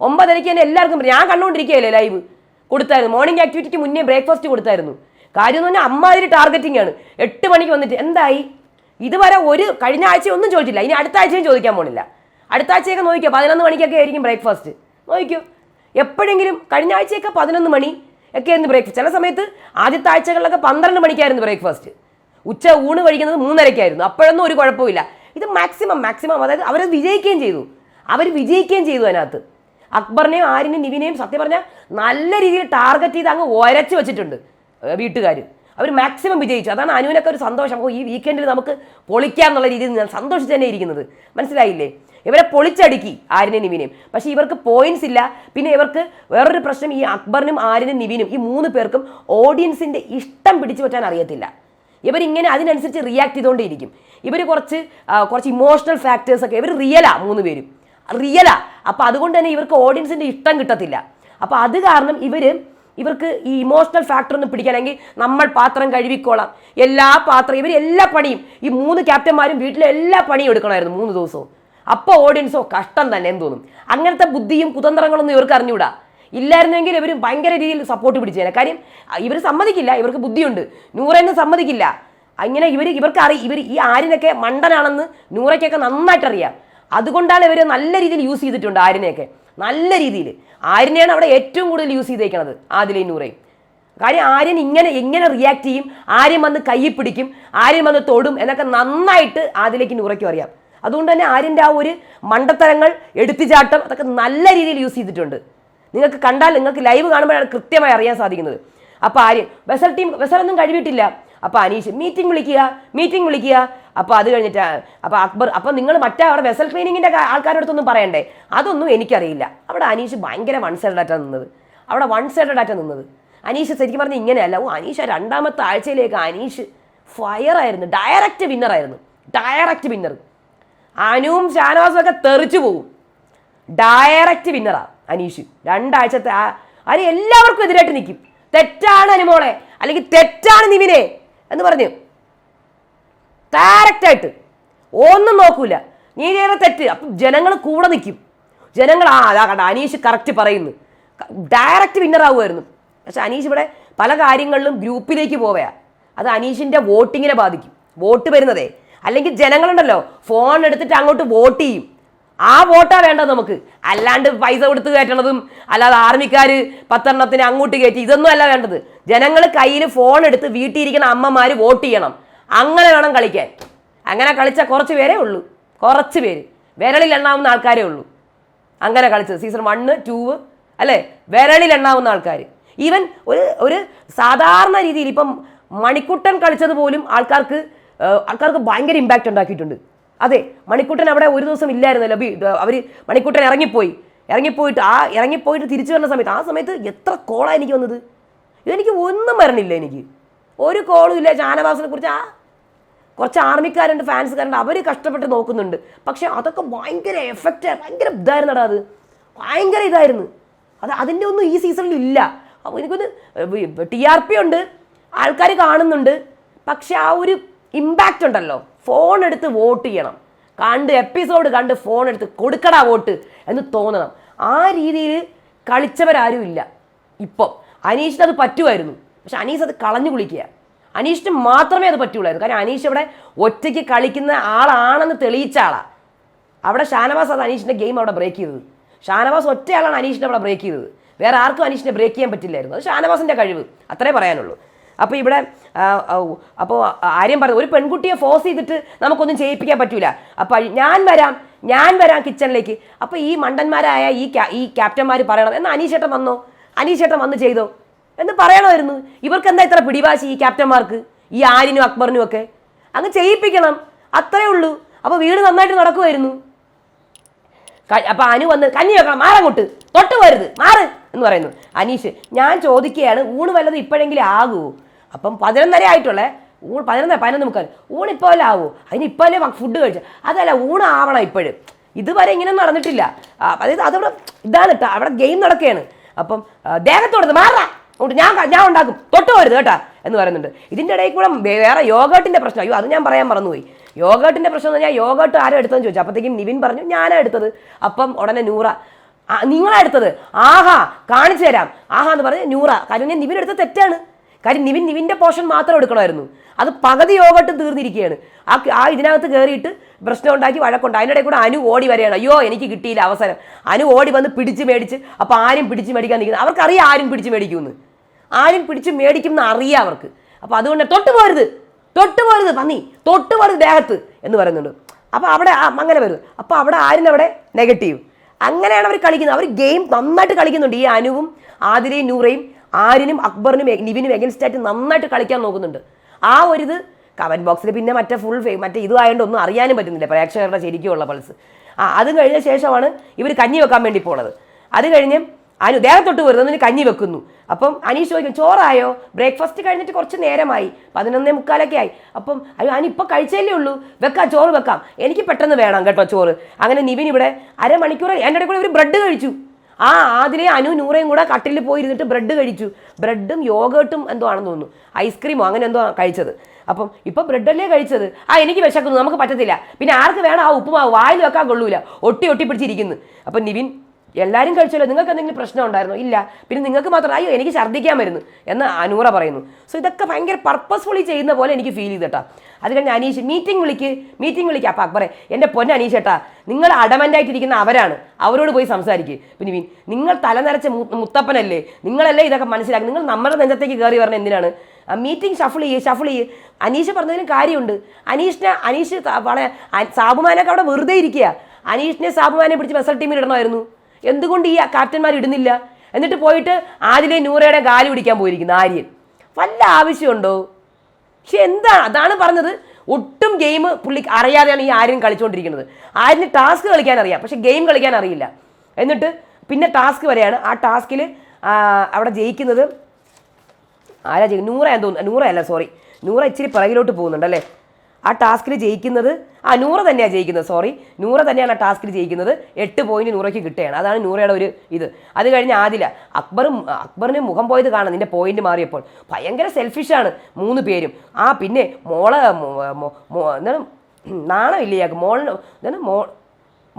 ഒമ്പതരയ്ക്ക് തന്നെ എല്ലാവർക്കും ഞാൻ കണ്ടുകൊണ്ടിരിക്കുകയല്ലേ ലൈവ് കൊടുത്തായിരുന്നു. മോർണിംഗ് ആക്ടിവിറ്റിക്ക് മുന്നേ ബ്രേക്ക്ഫാസ്റ്റ് കൊടുത്തായിരുന്നു. കാര്യം എന്ന് പറഞ്ഞാൽ അമ്മാതിരി ടാർഗറ്റിംഗ് ആണ്. എട്ട് മണിക്ക് വന്നിട്ട് എന്തായി? ഇതുവരെ ഒരു കഴിഞ്ഞ ആഴ്ച ഒന്നും ചോദിച്ചില്ല. ഇനി അടുത്ത ആഴ്ചയും ചോദിക്കാൻ പോണില്ല. അടുത്ത ആഴ്ചയൊക്കെ നോക്കിയോ? പതിനൊന്ന് മണിക്കൊക്കെ ആയിരിക്കും ബ്രേക്ക്ഫാസ്റ്റ് നോക്കിയോ? എപ്പോഴെങ്കിലും കഴിഞ്ഞ ആഴ്ചയൊക്കെ പതിനൊന്ന് മണി ഒക്കെ ആയിരുന്നു ബ്രേക്ക്ഫാസ്റ്റ് ചില സമയത്ത് ആദ്യത്തെ ആഴ്ചകളിലൊക്കെ പന്ത്രണ്ട് മണിക്കായിരുന്നു ബ്രേക്ക്ഫാസ്റ്റ് ഉച്ച ഊണ് കഴിക്കുന്നത് മൂന്നരയ്ക്കായിരുന്നു അപ്പോഴൊന്നും ഒരു കുഴപ്പമില്ല ഇത് മാക്സിമം മാക്സിമം അതായത് അവരത് വിജയിക്കുകയും ചെയ്തു. അവർ വിജയിക്കുകയും ചെയ്തു അതിനകത്ത്. അക്ബറിനെയും ആരിനെയും നിവിനെയും സത്യം പറഞ്ഞാൽ നല്ല രീതിയിൽ ടാർഗറ്റ് ചെയ്ത് അങ്ങ് ഒരച്ച് വെച്ചിട്ടുണ്ട് വീട്ടുകാർ അവർ മാക്സിമം വിജയിച്ചു. അതാണ് അനുവിനൊക്കെ ഒരു സന്തോഷം. അപ്പോൾ ഈ വീക്കെൻഡിൽ നമുക്ക് പൊളിക്കാം എന്നുള്ള രീതിയിൽ ഞാൻ സന്തോഷിച്ച് തന്നെ ഇരിക്കുന്നത്. മനസ്സിലായില്ലേ? ഇവരെ പൊളിച്ചടുക്കി ആരിനെയും നിവിനെയും. പക്ഷേ ഇവർക്ക് പോയിന്റ്സ് ഇല്ല. പിന്നെ ഇവർക്ക് വേറൊരു പ്രശ്നം ഈ അക്ബറിനും ആരിനും നിവിനും ഈ മൂന്ന് പേർക്കും ഓഡിയൻസിന്റെ ഇഷ്ടം പിടിച്ചു പറ്റാൻ അറിയത്തില്ല. ഇവരിങ്ങനെ അതിനനുസരിച്ച് റിയാക്ട് ചെയ്തുകൊണ്ടേയിരിക്കും ഇവർ കുറച്ച് കുറച്ച് ഇമോഷണൽ ഫാക്ടേഴ്സൊക്കെ ഇവർ റിയലാ മൂന്ന് പേരും. റിയലാ അപ്പോൾ അതുകൊണ്ട് തന്നെ ഇവർക്ക് ഓഡിയൻസിന്റെ ഇഷ്ടം കിട്ടത്തില്ല. അപ്പോൾ അത് കാരണം ഇവർ ഇവർക്ക് ഈ ഇമോഷണൽ ഫാക്ടർ ഒന്നും പിടിക്കാനെങ്കിൽ നമ്മൾ പാത്രം കഴുകിക്കോളാം. എല്ലാ പാത്രം ഇവർ എല്ലാ പണിയും ഈ മൂന്ന് ക്യാപ്റ്റന്മാരും വീട്ടിലെ എല്ലാ പണിയും എടുക്കണമായിരുന്നു മൂന്ന് ദിവസവും. അപ്പോൾ ഓഡിയൻസോ കഷ്ടം തന്നെ എന്ന് തോന്നും. അങ്ങനത്തെ ബുദ്ധിയും കുതന്ത്രങ്ങളൊന്നും ഇവർക്ക് അറിഞ്ഞുകൂടാ ഇല്ലായിരുന്നെങ്കിൽ ഇവർ ഭയങ്കര രീതിയിൽ സപ്പോർട്ട് പിടിച്ചേനെ. കാര്യം ഇവർ സമ്മതിക്കില്ല. ഇവർക്ക് ബുദ്ധിയുണ്ട്. നൂറേന്നും സമ്മതിക്കില്ല. അങ്ങനെ ഇവർ ഇവർക്ക് അറി ഇവർ ഈ ആരിനൊക്കെ മണ്ടനാണെന്ന് നൂറയ്ക്കൊക്കെ നന്നായിട്ട് അറിയാം അതുകൊണ്ടാണ് ഇവർ നല്ല രീതിയിൽ യൂസ് ചെയ്തിട്ടുണ്ട് ആരിനെയൊക്കെ നല്ല രീതിയിൽ. ആരിനെയാണ് അവിടെ ഏറ്റവും കൂടുതൽ യൂസ് ചെയ്തേക്കണത് ആദിലയും നൂറയും കാര്യം ആര്യൻ ഇങ്ങനെ എങ്ങനെ റിയാക്ട് ചെയ്യും. ആര്യൻ വന്ന് കൈ പിടിക്കും. ആര്യൻ വന്ന് തൊടും എന്നൊക്കെ നന്നായിട്ട് ആദിലേക്ക് നൂറയ്ക്കും അറിയാം. അതുകൊണ്ട് തന്നെ ആര്യന്റെ ആ ഒരു മണ്ടത്തരങ്ങൾ എടുത്തുചാട്ടം അതൊക്കെ നല്ല രീതിയിൽ യൂസ് ചെയ്തിട്ടുണ്ട്. നിങ്ങൾക്ക് കണ്ടാൽ നിങ്ങൾക്ക് ലൈവ് കാണുമ്പോഴാണ് കൃത്യമായി അറിയാൻ സാധിക്കുന്നത്. അപ്പോൾ ആര്യൻ വെസൽ ടീം വെസലൊന്നും കഴിവിട്ടില്ല. അപ്പോൾ അനീഷ് മീറ്റിംഗ് വിളിക്കുക മീറ്റിംഗ് വിളിക്കുക. അപ്പോൾ അത് കഴിഞ്ഞിട്ട് അപ്പോൾ അക്ബർ അപ്പോൾ നിങ്ങൾ മറ്റേ അവിടെ വെസൽ ക്ലീനിങ്ങിന്റെ ആൾക്കാരുടെ അടുത്തൊന്നും പറയണ്ടേ? അതൊന്നും എനിക്കറിയില്ല. അവിടെ അനീഷ് ഭയങ്കര വൺ സൈഡ് ആയിട്ടാണ് നിന്നത്. അവിടെ വൺ സൈഡ് ആയിട്ടാണ് നിന്നത്. അനീഷ് ശരിക്കും പറഞ്ഞാൽ ഇങ്ങനെയല്ല. ഓ അനീഷ് രണ്ടാമത്തെ ആഴ്ചയിലേക്ക് അനീഷ് ഫയർ ആയിരുന്നു. ഡയറക്റ്റ് വിന്നർ ആയിരുന്നു. ഡയറക്റ്റ് വിന്നർ അനുവും ഷാനവാസും ഒക്കെ തെറിച്ചു പോകും ഡയറക്റ്റ് വിന്നറാ അനീഷ്. രണ്ടാഴ്ചത്തെ അനി എല്ലാവർക്കും എതിരായിട്ട് നിൽക്കും തെറ്റാണ് അനുമോളെ അല്ലെങ്കിൽ തെറ്റാണ് നിവിനെ. എന്ന് പറഞ്ഞു. ഡയറക്റ്റായിട്ട് ഒന്നും നോക്കൂല. നീ ചെയ്യുന്ന തെറ്റ്. അപ്പം ജനങ്ങൾ കൂടെ നിൽക്കും. ജനങ്ങൾ ആ അതാ കണ്ട അനീഷ് കറക്റ്റ് പറയുന്നു. ഡയറക്റ്റ് വിന്നർ ആവുമായിരുന്നു. പക്ഷെ അനീഷ് ഇവിടെ പല കാര്യങ്ങളിലും ഗ്രൂപ്പിലേക്ക് പോവുക അത് അനീഷിന്റെ വോട്ടിങ്ങിനെ ബാധിക്കും. വോട്ട് വരുന്നതേ. അല്ലെങ്കിൽ ജനങ്ങളുണ്ടല്ലോ ഫോൺ എടുത്തിട്ട് അങ്ങോട്ട് വോട്ട് ചെയ്യും. ആ വോട്ടാ വേണ്ടത് നമുക്ക്. അല്ലാണ്ട് പൈസ കൊടുത്ത് കയറ്റണതും അല്ലാതെ ആർമിക്കാർ പത്തെണ്ണത്തിന് അങ്ങോട്ട് കയറ്റി ഇതൊന്നും അല്ല വേണ്ടത്. ജനങ്ങൾ കയ്യിൽ ഫോൺ എടുത്ത് വീട്ടിൽ ഇരിക്കുന്ന അമ്മമാർ വോട്ട് ചെയ്യണം. അങ്ങനെ വേണം കളിക്കാൻ. അങ്ങനെ കളിച്ച കുറച്ച് പേരേ ഉള്ളൂ. കുറച്ച് പേര്. വിരളിൽ എണ്ണാവുന്ന ആൾക്കാരേ ഉള്ളൂ. അങ്ങനെ കളിച്ചത്. സീസൺ വണ്ണ് ടൂ അല്ലേ? വിരളിൽ എണ്ണാവുന്ന ആൾക്കാർ ഈവൻ ഒരു ഒരു സാധാരണ രീതിയിൽ ഇപ്പം മണിക്കുട്ടൻ കളിച്ചത് പോലും ആൾക്കാർക്ക് ആൾക്കാർക്ക് ഭയങ്കര ഇമ്പാക്റ്റ് ഉണ്ടാക്കിയിട്ടുണ്ട്. അതെ മണിക്കുട്ടൻ അവിടെ ഒരു ദിവസം ഇല്ലായിരുന്നല്ലോ. ബി അവർ മണിക്കുട്ടൻ ഇറങ്ങിപ്പോയി. ഇറങ്ങിപ്പോയിട്ട് ആ ഇറങ്ങിപ്പോയിട്ട് തിരിച്ചു വരുന്ന സമയത്ത് ആ സമയത്ത് എത്ര കോളാണ് എനിക്ക് വന്നത്? ഇതെനിക്ക് ഒന്നും വരണില്ല എനിക്ക്. ഒരു കോളും ഇല്ല ഷാനവാസിനെ കുറിച്ച് ആ. കുറച്ച് ആർമിക്കാരുണ്ട് ഫാൻസുകാരുണ്ട് അവർ കഷ്ടപ്പെട്ട് നോക്കുന്നുണ്ട്. പക്ഷേ അതൊക്കെ ഭയങ്കര എഫക്റ്റ് ഭയങ്കര ഇതായിരുന്നടാ അത്. ഭയങ്കര ഇതായിരുന്നു. അത് അതിന്റെ ഒന്നും ഈ സീസണിൽ ഇല്ല. എനിക്കൊന്ന് ടി ആർ പി ഉണ്ട് ആൾക്കാർ കാണുന്നുണ്ട്. പക്ഷെ ആ ഒരു ഇമ്പാക്റ്റ് ഉണ്ടല്ലോ. ഫോൺ എടുത്ത് വോട്ട് ചെയ്യണം. കണ്ട് എപ്പിസോഡ് കണ്ട് ഫോൺ എടുത്ത് കൊടുക്കടാ വോട്ട് എന്ന് തോന്നണം. ആ രീതിയിൽ കളിച്ചവരാരും ഇല്ല. ഇപ്പം. അനീഷിന് അത് പറ്റുമായിരുന്നു. പക്ഷെ അനീഷ് അത് കളഞ്ഞു കുളിക്കുക. അനീഷിന് മാത്രമേ അത് പറ്റുള്ളായിരുന്നു. കാരണം അനീഷ് ഇവിടെ ഒറ്റയ്ക്ക് കളിക്കുന്ന ആളാണെന്ന് തെളിയിച്ച ആളാണ് അവിടെ ഷാനവാസ് അത് അനീഷിന്റെ ഗെയിം അവിടെ ബ്രേക്ക് ചെയ്തത്. ഷാനവാസ് ഒറ്റയാളാണ് അനീഷിനെ അവിടെ ബ്രേക്ക് ചെയ്തത്. വേറെ ആർക്കും അനീഷിനെ ബ്രേക്ക് ചെയ്യാൻ പറ്റില്ലായിരുന്നു. അത് ഷാനവാസിന്റെ കഴിവ്. അത്രേ പറയാനുള്ളൂ. അപ്പോൾ ഇവിടെ അപ്പോൾ ആര്യം പറഞ്ഞു ഒരു പെൺകുട്ടിയെ ഫോഴ്സ് ചെയ്തിട്ട് നമുക്കൊന്നും ചെയ്യിപ്പിക്കാൻ പറ്റൂല. അപ്പോൾ ഞാൻ വരാം ഞാൻ വരാം കിച്ചണിലേക്ക് അപ്പോൾ ഈ മണ്ടന്മാരായ ഈ ഈ ക്യാപ്റ്റന്മാർ പറയണം എന്നാൽ അനീഷേട്ടൻ വന്നോ? അനീഷേട്ടൻ വന്ന് ചെയ്തോ? എന്ന് പറയണമായിരുന്നു. ഇവർക്ക് എന്താ ഇത്ര പിടിവാശി ഈ ക്യാപ്റ്റന്മാർക്ക് ഈ ആര്യനും അക്ബറിനും ഒക്കെ? അങ്ങ് ചെയ്യിപ്പിക്കണം അത്രേ ഉള്ളൂ. അപ്പോൾ വീട് നന്നായിട്ട് നടക്കുമായിരുന്നു. അപ്പോൾ അപ്പൊ അനു വന്ന് കഞ്ഞി വെക്കണം മാറങ്ങോട്ട് തൊട്ട് വരുത് മാറ് എന്ന് പറയുന്നു. അനീഷ് ഞാൻ ചോദിക്കുകയാണ് ഊണ് വല്ലതും ഇപ്പോഴെങ്കിലും ആകുമോ അപ്പം പതിനൊന്നര ആയിട്ടുള്ളേ? ഊൺ പതിനൊന്നര പതിനൊന്ന് മുക്കാൽ. ഊണ് ഇപ്പോൾ അല്ലേ ആവൂ? അതിന് ഇപ്പോൾ അല്ലേ ഫുഡ് കഴിച്ചു. അതല്ല ഊണ് ആവണം ഇപ്പോഴും. ഇതുവരെ ഇങ്ങനെ നടന്നിട്ടില്ല. അതായത് അതവിടെ ഇതാണ് കേട്ടോ അവിടെ ഗെയിം നടക്കുകയാണ്. അപ്പം ആ, ദേഹത്തോടത് മാറാ. ഞാൻ ഞാൻ ഉണ്ടാക്കും. തൊട്ട് പോരുത് കേട്ടാ എന്ന് പറയുന്നുണ്ട്. ഇതിന്റെ ഇടയിൽ കൂടെ വേറെ യോഗേട്ടിന്റെ പ്രശ്നം. അയ്യോ അത് ഞാൻ പറയാൻ മറന്നുപോയി. യോഗേട്ടിന്റെ പ്രശ്നം എന്ന് പറഞ്ഞാൽ യോഗേട്ട് ആരും എടുത്തതെന്ന് ചോദിച്ചു. അപ്പോഴത്തേക്കും നിവിൻ പറഞ്ഞു ഞാനാണ് എടുത്തത്. അപ്പം ഉടനെ നൂറ. നിങ്ങളെടുത്തത് ആഹാ കാണിച്ചു തരാം. ആഹാ എന്ന് പറഞ്ഞ് നൂറ. കാര്യം നിവിൻ എടുത്തത് തെറ്റാണ്. കാര്യം നിവിൻ നിവിന്റെ പോർഷൻ മാത്രം എടുക്കണമായിരുന്നു. അത് പകുതി യോഗട്ട് തീർന്നിരിക്കുകയാണ്. ആ ആ ഇതിനകത്ത് കയറിയിട്ട് പ്രശ്നം ഉണ്ടാക്കി വഴക്കുണ്ട് അതിന്റെ കൂടെ അനു ഓടി വരികയാണ്. അയ്യോ എനിക്ക് കിട്ടിയില്ല അവസരം. അനു ഓടി വന്ന് പിടിച്ച് മേടിച്ച് അപ്പോൾ ആരും പിടിച്ച് മേടിക്കാൻ നിൽക്കുന്നത് അവർക്കറിയാം ആരും പിടിച്ച് മേടിക്കുമെന്ന്. ആരും പിടിച്ച് മേടിക്കും എന്ന് അറിയാം അവർക്ക്. അപ്പോൾ അതുകൊണ്ട് തൊട്ട് പോരുത്. തൊട്ട് പോരുത് പന്നി. തൊട്ട് പോരുത് ദേഹത്ത് എന്ന് പറയുന്നുണ്ട്. അപ്പോൾ അവിടെ അങ്ങനെ വരും. അപ്പോൾ അവിടെ ആരും അവിടെ നെഗറ്റീവ് അങ്ങനെയാണ് അവർ കളിക്കുന്നത്. അവർ ഗെയിം നന്നായിട്ട് കളിക്കുന്നുണ്ട്. ഈ അനുവും ആതിരയും നൂറയും ആരിനും അക്ബറിനും നിവിനും എഗൻസ്റ്റ് ആയിട്ട് നന്നായിട്ട് കളിക്കാൻ നോക്കുന്നുണ്ട്. ആ ഒരു ഇത് കമന്റ് ബോക്സിൽ പിന്നെ മറ്റേ ഫുൾ ഫേ മറ്റേ ഇതുമായതുകൊണ്ട് ഒന്നും അറിയാനും പറ്റുന്നില്ല പ്രേക്ഷകരുടെ ശരിക്കുമുള്ള പൾസ് ആ അതും കഴിഞ്ഞ ശേഷമാണ് ഇവർ കഞ്ഞി വെക്കാൻ വേണ്ടി പോണത്. അത് കഴിഞ്ഞ് അനു ദേഹത്തൊട്ട് വരുന്നതിന് കഞ്ഞി വെക്കുന്നു. അപ്പം അനീഷ് ചോദിക്കും ചോറായോ? ബ്രേക്ക്ഫാസ്റ്റ് കഴിഞ്ഞിട്ട് കുറച്ച് നേരമായി. പതിനൊന്നേ മുക്കാലൊക്കെ ആയി. അപ്പം അയ്യോ അനി ഇപ്പം കഴിച്ചല്ലേ ഉള്ളൂ. വെക്കാം ചോറ് വെക്കാം. എനിക്ക് പെട്ടെന്ന് വേണം കേട്ടോ ചോറ്. അങ്ങനെ നിവിൻ ഇവിടെ അരമണിക്കൂർ എന്റെ കൂടെ ഒരു ബ്രെഡ് കഴിച്ചു. ആ ആദിലെ അനു നൂറയും കൂടെ കട്ടിലിൽ പോയിരുന്നിട്ട് ബ്രെഡ് കഴിച്ചു. ബ്രെഡും യോഗേട്ടും എന്തോ ആണെന്ന് തോന്നുന്നു. ഐസ്ക്രീമോ അങ്ങനെ എന്തോ കഴിച്ചത്. അപ്പം ഇപ്പൊ ബ്രെഡല്ലേ കഴിച്ചത്? ആ എനിക്ക് വിശക്കുന്നു. നമുക്ക് പറ്റത്തില്ല. പിന്നെ ആർക്ക് വേണം? ആ ഉപ്പുമാവ്. വായിൽ വെക്കാൻ കൊള്ളൂല. ഒട്ടി ഒട്ടി പിടിച്ചിരിക്കുന്നു. അപ്പം നിവിൻ എല്ലാവരും കഴിച്ചല്ലോ. നിങ്ങൾക്ക് എന്തെങ്കിലും പ്രശ്നം ഉണ്ടായിരുന്നോ? ഇല്ല. പിന്നെ നിങ്ങൾക്ക് മാത്രം അയ്യോ എനിക്ക് ഛർദ്ദിക്കാൻ വരുന്നു എന്ന് അനൂറ പറയുന്നു. സോ ഇതൊക്കെ ഭയങ്കര പർപ്പസ്ഫുള്ളി ചെയ്യുന്ന പോലെ എനിക്ക് ഫീൽ ചെയ്തിട്ടാ. അത് കഴിഞ്ഞ് അനീഷ് മീറ്റിംഗ് വിളിക്ക്. മീറ്റിംഗ് വിളിക്കുക അപ്പം അക്ബറെ എന്റെ പൊന്ന അനീഷ് ഏട്ടാ നിങ്ങൾ അടമന്റായിട്ടിരിക്കുന്ന അവരാണ്. അവരോട് പോയി സംസാരിക്കുക പിന്നെ മീൻ നിങ്ങൾ തലനരച്ച മുത്തപ്പനല്ലേ? നിങ്ങളല്ലേ ഇതൊക്കെ മനസ്സിലാക്കി? നിങ്ങൾ നമ്മുടെ നെഞ്ചത്തേക്ക് കയറി പറഞ്ഞ എന്തിനാണ്? മീറ്റിംഗ് ഷഫിൾ ചെയ്യ് ഷഫിൾ ചെയ്യ്. അനീഷ് പറഞ്ഞതിലും കാര്യമുണ്ട്. അനീഷിനെ അനീഷ് വളരെ സാബുമാനൊക്കെ അവിടെ വെറുതെ ഇരിക്കുക അനീഷിനെ സാബുമാനെ പിടിച്ച് മത്സര ടീമിൽ ഇടണമായിരുന്നു. എന്തുകൊണ്ട് ഈ ക്യാപ്റ്റന്മാർ ഇടുന്നില്ല? എന്നിട്ട് പോയിട്ട് ആദിലെ നൂറയുടെ കാലി പിടിക്കാൻ പോയിരിക്കുന്നു ആര്യൻ. വല്ല ആവശ്യമുണ്ടോ? പക്ഷെ എന്താണ്? അതാണ് പറഞ്ഞത്. ഒട്ടും ഗെയിം പുള്ളി അറിയാതെയാണ് ഈ ആര്യൻ കളിച്ചുകൊണ്ടിരിക്കുന്നത് ആര്യന് ടാസ്ക് കളിക്കാൻ അറിയാം. പക്ഷെ ഗെയിം കളിക്കാൻ അറിയില്ല. എന്നിട്ട് പിന്നെ ടാസ്ക് വരെയാണ്. ആ ടാസ്കിൽ അവിടെ ജയിക്കുന്നത് ആരാ ജയിക്കും നൂറ എന്തോ തോന്നുന്നു. നൂറ അല്ല സോറി നൂറ ഇച്ചിരി പിറകിലോട്ട് പോകുന്നുണ്ട് അല്ലേ? ആ ടാസ്കിൽ ജയിക്കുന്നത് ആ നൂറ തന്നെയാണ് ജയിക്കുന്നത് സോറി നൂറ തന്നെയാണ് ആ ടാസ്കിൽ ജയിക്കുന്നത്. എട്ട് പോയിന്റ് നൂറയ്ക്ക് കിട്ടുകയാണ്. അതാണ് നൂറയുടെ ഒരു ഇത്. അത് കഴിഞ്ഞ് ആദില അക്ബറും അക്ബറിന് മുഖം പോയത് കാണാം നിന്റെ പോയിന്റ് മാറിയപ്പോൾ. ഭയങ്കര സെൽഫിഷാണ് മൂന്ന് പേരും. ആ പിന്നെ മോളെ എന്താണ് നാണമില്ലേ മോളിന് എന്താണ് മോ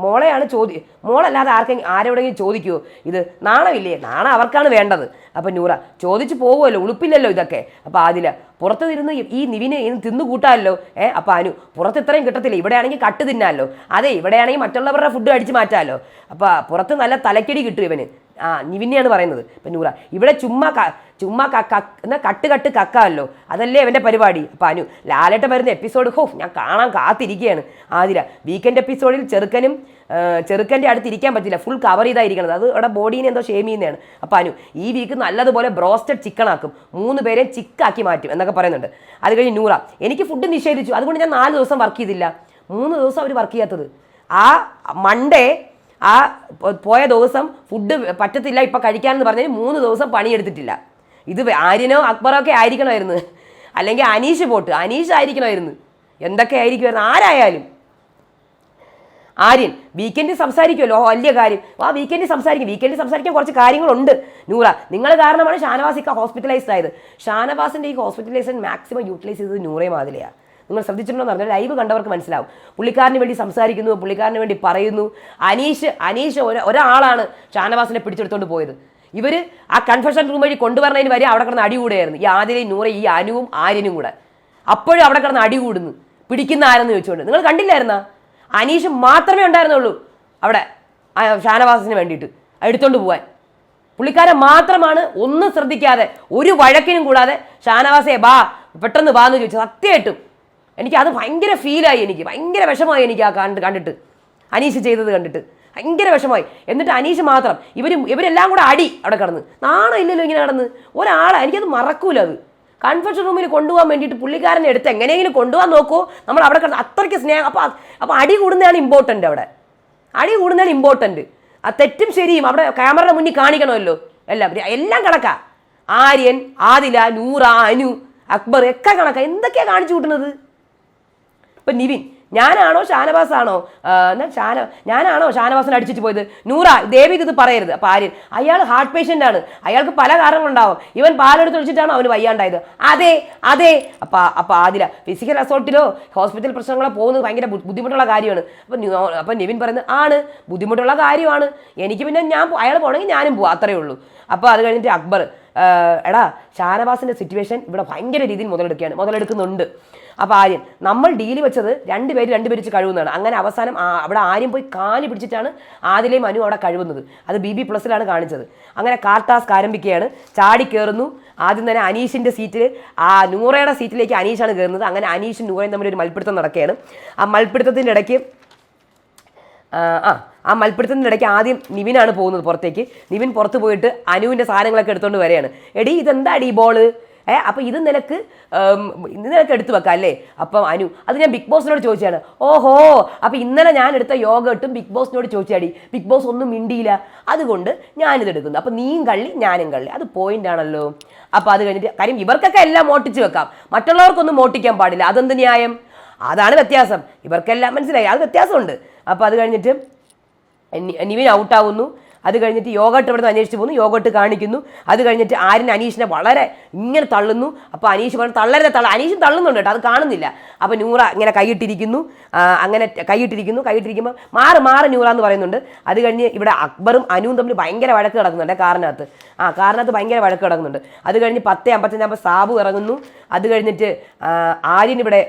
മോളെയാണ് ചോദി മോളല്ലാതെ ആർക്കെങ്കിലും ആരോടെങ്കിലും ചോദിക്കുമോ ഇത് നാണമില്ലേ? നാണം അവർക്കാണ് വേണ്ടത്. അപ്പം നൂറ ചോദിച്ചു പോകുമല്ലോ ഉളുപ്പില്ലല്ലോ ഇതൊക്കെ. അപ്പം ആദില പുറത്ത് ഇരുന്ന് ഈ നിവിനെ ഇന്ന് തിന്നു കൂട്ടാമല്ലോ ഏ അപ്പം അനു പുറത്ത് ഇത്രയും കിട്ടത്തില്ല? ഇവിടെയാണെങ്കിൽ കട്ട് തിന്നാമല്ലോ അതെ ഇവിടെയാണെങ്കിൽ മറ്റുള്ളവരുടെ ഫുഡ് അടിച്ച് മാറ്റാമല്ലോ അപ്പം പുറത്ത് നല്ല തലക്കടി കിട്ടും ഇവന്. ആ നിവിനെയാണ് പറയുന്നത്. ഇപ്പം നൂറ. ഇവിടെ ചുമ്മാ ചുമ്മാ എന്നാ കട്ട് കട്ട് കക്കാമല്ലോ അതല്ലേ അവന്റെ പരിപാടി. അപ്പം അനു ലാലേട്ടൻ വരുന്ന എപ്പിസോഡ് ഹോ ഞാൻ കാണാൻ കാത്തിരിക്കുകയാണ് ആതിര വീക്കെൻഡ് എപ്പിസോഡിൽ ചെറുക്കനും ചെറുക്കന്റെ അടുത്ത് ഇരിക്കാൻ പറ്റില്ല. ഫുൾ കവർ ചെയ്തായിരിക്കണത്. അത് അവിടെ ബോഡീനെ എന്തോ ഷെയിം ചെയ്യുന്നതാണ്. അപ്പം അനു ഈ വീക്ക് നല്ലതുപോലെ ബ്രോസ്റ്റഡ് ചിക്കൻ ആക്കും. മൂന്ന് പേരെ ചിക്കാക്കി മാറ്റും എന്നൊക്കെ പറയുന്നുണ്ട്. അത് കഴിഞ്ഞ് നൂറ എനിക്ക് ഫുഡ് നിഷേധിച്ചു. അതുകൊണ്ട് ഞാൻ നാല് ദിവസം വർക്ക് ചെയ്തില്ല. മൂന്ന് ദിവസം അവർ വർക്ക് ചെയ്യാത്തത്. ആ മൺഡേ ആ പോയ ദിവസം ഫുഡ് പറ്റത്തില്ല ഇപ്പം കഴിക്കാമെന്ന് പറഞ്ഞാൽ മൂന്ന് ദിവസം പണിയെടുത്തിട്ടില്ല. ഇത് ആര്യനോ അക്ബറോ ഒക്കെ ആയിരിക്കണമായിരുന്നു. അല്ലെങ്കിൽ അനീഷ് പോട്ട് അനീഷ് ആയിരിക്കണമായിരുന്നു. എന്തൊക്കെ ആയിരിക്കുമായിരുന്നു? ആരായാലും. ആര്യൻ വീക്കെൻഡിൽ സംസാരിക്കുമല്ലോ വലിയ കാര്യം. ആ വീക്കെൻഡിൽ സംസാരിക്കും. വീക്കെൻഡിൽ സംസാരിക്കാൻ കുറച്ച് കാര്യങ്ങളുണ്ട്. നൂറ നിങ്ങൾ കാരണമാണ് ഷാനവാസ് ഇക്ക ഹോസ്പിറ്റലൈസ്ഡ് ആയത്. ഷാനവാസിന്റെ ഈ ഹോസ്പിറ്റലൈസേഷൻ മാക്സിമം യൂട്ടിലൈസ് ചെയ്തത് നൂറേ മാതിലെയാണ് നിങ്ങൾ ശ്രദ്ധിച്ചിട്ടുണ്ടോ എന്ന് പറഞ്ഞാൽ ലൈവ് കണ്ടവർക്ക് മനസ്സിലാവും. പുള്ളിക്കാരന് വേണ്ടി സംസാരിക്കുന്നു പുള്ളിക്കാരന് വേണ്ടി പറയുന്നു. അനീഷ് അനീഷ് ഒര- ഒരാളാണ് ഷാനവാസിനെ പിടിച്ചെടുത്തോണ്ട് പോയത്. ഇവർ ആ കൺഫെഷൻ റൂം വഴി കൊണ്ടുവരണതിന് വരെ അവിടെ കിടന്ന് അടി കൂടുകയായിരുന്നു ഈ ആദിലയും നൂറ ഈ അനുവും ആര്യനും കൂടെ. അപ്പോഴും അവിടെ കിടന്ന് അടി കൂടുന്നു. പിടിക്കുന്ന ആരെന്ന് ചോദിച്ചുകൊണ്ട് നിങ്ങൾ കണ്ടില്ലായിരുന്നാ? അനീഷ് മാത്രമേ ഉണ്ടായിരുന്നുള്ളൂ അവിടെ ഷാനവാസിന് വേണ്ടിയിട്ട്. എടുത്തോണ്ട് പോവാൻ. പുള്ളിക്കാരൻ മാത്രമാണ് ഒന്നും ശ്രദ്ധിക്കാതെ ഒരു വഴക്കിനും കൂടാതെ ഷാനവാസെ ബാ പെട്ടെന്ന് ബാ എന്ന് ചോദിച്ചു സത്യമായിട്ടും എനിക്ക് അത് ഭയങ്കര ഫീലായി എനിക്ക്. ഭയങ്കര വിഷമായി എനിക്ക് ആ കണ്ട് കണ്ടിട്ട്. അനീഷ് ചെയ്തത് കണ്ടിട്ട്. ഭയങ്കര വിഷമായി എന്നിട്ട് അനീഷ് മാത്രം. ഇവർ ഇവരെല്ലാം കൂടെ അടി അവിടെ കിടന്ന്. നാണം ഇല്ലല്ലോ ഇങ്ങനെ കിടന്ന്. ഒരാളെ എനിക്കത് മറക്കൂല അത്. കൺഫെഷൻ റൂമിൽ കൊണ്ടുപോകാൻ വേണ്ടിയിട്ട് പുള്ളിക്കാരനെ എടുത്ത് എങ്ങനെയെങ്കിലും കൊണ്ടുപോകാൻ നോക്കൂ. നമ്മൾ അവിടെ കിടന്ന് അത്രയ്ക്ക് സ്നേഹം. അപ്പോൾ അപ്പോൾ അടി കൂടുന്നതാണ് ഇമ്പോർട്ടന്റ് അവിടെ. അടി കൂടുന്നതാണ് ഇമ്പോർട്ടന്റ് ആ തെറ്റും ശരിയും അവിടെ ക്യാമറയുടെ മുന്നിൽ കാണിക്കണമല്ലോ. എല്ലാം എല്ലാം കണക്കാ. ആര്യൻ ആദില നൂറ അനു അക്ബർ ഒക്കെ കണക്കാ. എന്തൊക്കെയാണ് കാണിച്ചു കൂട്ടുന്നത്? ഇപ്പൊ നിവിൻ ഞാനാണോ ഷാനവാസ് ആണോ എന്നാൽ എന്നാ ഷാന ഞാനാണോ ഷാനവാസിനെ അടിച്ചിട്ട് പോയത്? നൂറ ദേവിക്ക് ഇത് പറയരുത്. അപ്പം ആര്യൻ അയാൾ ഹാർട്ട് പേഷ്യന്റ് ആണ്. അയാൾക്ക് പല കാരണങ്ങളുണ്ടാവും. ഇവൻ പാലെടുത്ത് ഒഴിച്ചിട്ടാണോ അവന് വയ്യാണ്ടായത്. അതെ അതെ. അപ്പം അപ്പം ആദില ഫിസിക്കൽ അസോൾട്ടിലോ ഹോസ്പിറ്റൽ പ്രശ്നങ്ങളോ പോകുന്നത് ഭയങ്കര ബുദ്ധിമുട്ടുള്ള കാര്യമാണ്. അപ്പോൾ അപ്പം നിവിൻ പറയുന്നത് ആണ്. ബുദ്ധിമുട്ടുള്ള കാര്യമാണ്. എനിക്ക് പിന്നെ ഞാൻ അയാൾ പോകണമെങ്കിൽ ഞാനും പോവാം. അത്രയേ ഉള്ളൂ. അപ്പോൾ അത് കഴിഞ്ഞിട്ട് അക്ബർ എടാ ഷാനവാസിന്റെ സിറ്റുവേഷൻ ഇവിടെ ഭയങ്കര രീതിയിൽ മുതലെടുക്കുകയാണ്. മുതലെടുക്കുന്നുണ്ട്. അപ്പോൾ ആര്യൻ നമ്മൾ ഡീൽ വെച്ചത് രണ്ടുപേര് രണ്ടുപേര് വെച്ച് കഴിവുന്നതാണ് അങ്ങനെ അവസാനം അവിടെ ആര്യം പോയി കാൽ പിടിച്ചിട്ടാണ് ആദിലെയും അനു അവിടെ കഴിവുന്നത് അത് ബി ബി പ്ലസിലാണ് കാണിച്ചത്. അങ്ങനെ കാർ ആരംഭിക്കുകയാണ്. ചാടി കയറുന്നു ആദ്യം തന്നെ അനീഷിന്റെ സീറ്റിൽ ആ നൂറയുടെ സീറ്റിലേക്ക് അനീഷാണ് കയറുന്നത് അങ്ങനെ അനീഷും നൂറയും തമ്മിൽ ഒരു മൽപ്പിടുത്തം നടക്കുകയാണ്. ആ മൽപ്പിടുത്തത്തിന്റെ ഇടയ്ക്ക് ആ ആ, ഇടയ്ക്ക് ആദ്യം നിവിനാണ് പോകുന്നത് പുറത്തേക്ക്. നിവിൻ പുറത്ത് പോയിട്ട് അനുവിന്റെ സാധനങ്ങളൊക്കെ എടുത്തുകൊണ്ട് വരികയാണ് എടി ഇതെന്താടി ബോൾ ഏ അപ്പം ഇത് നിനക്ക് നിനക്ക് എടുത്തു വെക്കാം അല്ലേ? അപ്പം അനു അത് ഞാൻ ബിഗ് ബോസിനോട് ചോദിച്ചാണ് ഓഹോ അപ്പം ഇന്നലെ ഞാൻ എടുത്ത യോഗട്ടും ബിഗ് ബോസിനോട് ചോദിച്ചാടി ബിഗ് ബോസ് ഒന്നും മിണ്ടിയില്ല. അതുകൊണ്ട് ഞാനിത് എടുക്കുന്നു. അപ്പം നീയും കള്ളി ഞാനും കള്ളി. അത് പോയിന്റ് ആണല്ലോ. അപ്പം അത് കഴിഞ്ഞിട്ട് കാര്യം ഇവർക്കൊക്കെ എല്ലാം മോട്ടിച്ച് വെക്കാം. മറ്റുള്ളവർക്കൊന്നും മോട്ടിക്കാൻ പാടില്ല. അതെന്ത് ന്യായം? അതാണ് വ്യത്യാസം. ഇവർക്കെല്ലാം മനസ്സിലായി. അത് വ്യത്യാസമുണ്ട്. അപ്പോൾ അത് കഴിഞ്ഞിട്ട് നിവിൻ ഔട്ടാവുന്നു. അത് കഴിഞ്ഞിട്ട് യോഗട്ട് ഇവിടുന്ന് അന്വേഷിച്ച് പോകുന്നു. യോഗട്ട് കാണിക്കുന്നു. അത് കഴിഞ്ഞിട്ട് ആര്യൻ അനീഷിനെ വളരെ ഇങ്ങനെ തള്ളുന്നു. അപ്പോൾ അനീഷ് പറഞ്ഞു തള്ളരുത് തള്ള അനീഷും തള്ളുന്നുണ്ട് കേട്ടോ. അത് കാണുന്നില്ല. അപ്പോൾ നൂറ ഇങ്ങനെ കൈയിട്ടിരിക്കുന്നു. അങ്ങനെ കൈയിട്ടിരിക്കുന്നു. കൈയിട്ടിരിക്കുമ്പോൾ മാറ് മാറ് നൂറ എന്ന് പറയുന്നുണ്ട്. അത് കഴിഞ്ഞ് ഇവിടെ അക്ബറും അനുവും തമ്മിൽ ഭയങ്കര വഴക്ക് കിടക്കുന്നുണ്ട് കാറിനകത്ത്. ആ കാറിനകത്ത് ഭയങ്കര വഴക്ക് കിടക്കുന്നുണ്ട്. അത് കഴിഞ്ഞ് പത്ത് അമ്പത്തഞ്ചാകുമ്പോൾ സാബു ഇറങ്ങുന്നു. അത് കഴിഞ്ഞിട്ട് ആര്യൻ ഇവിടെ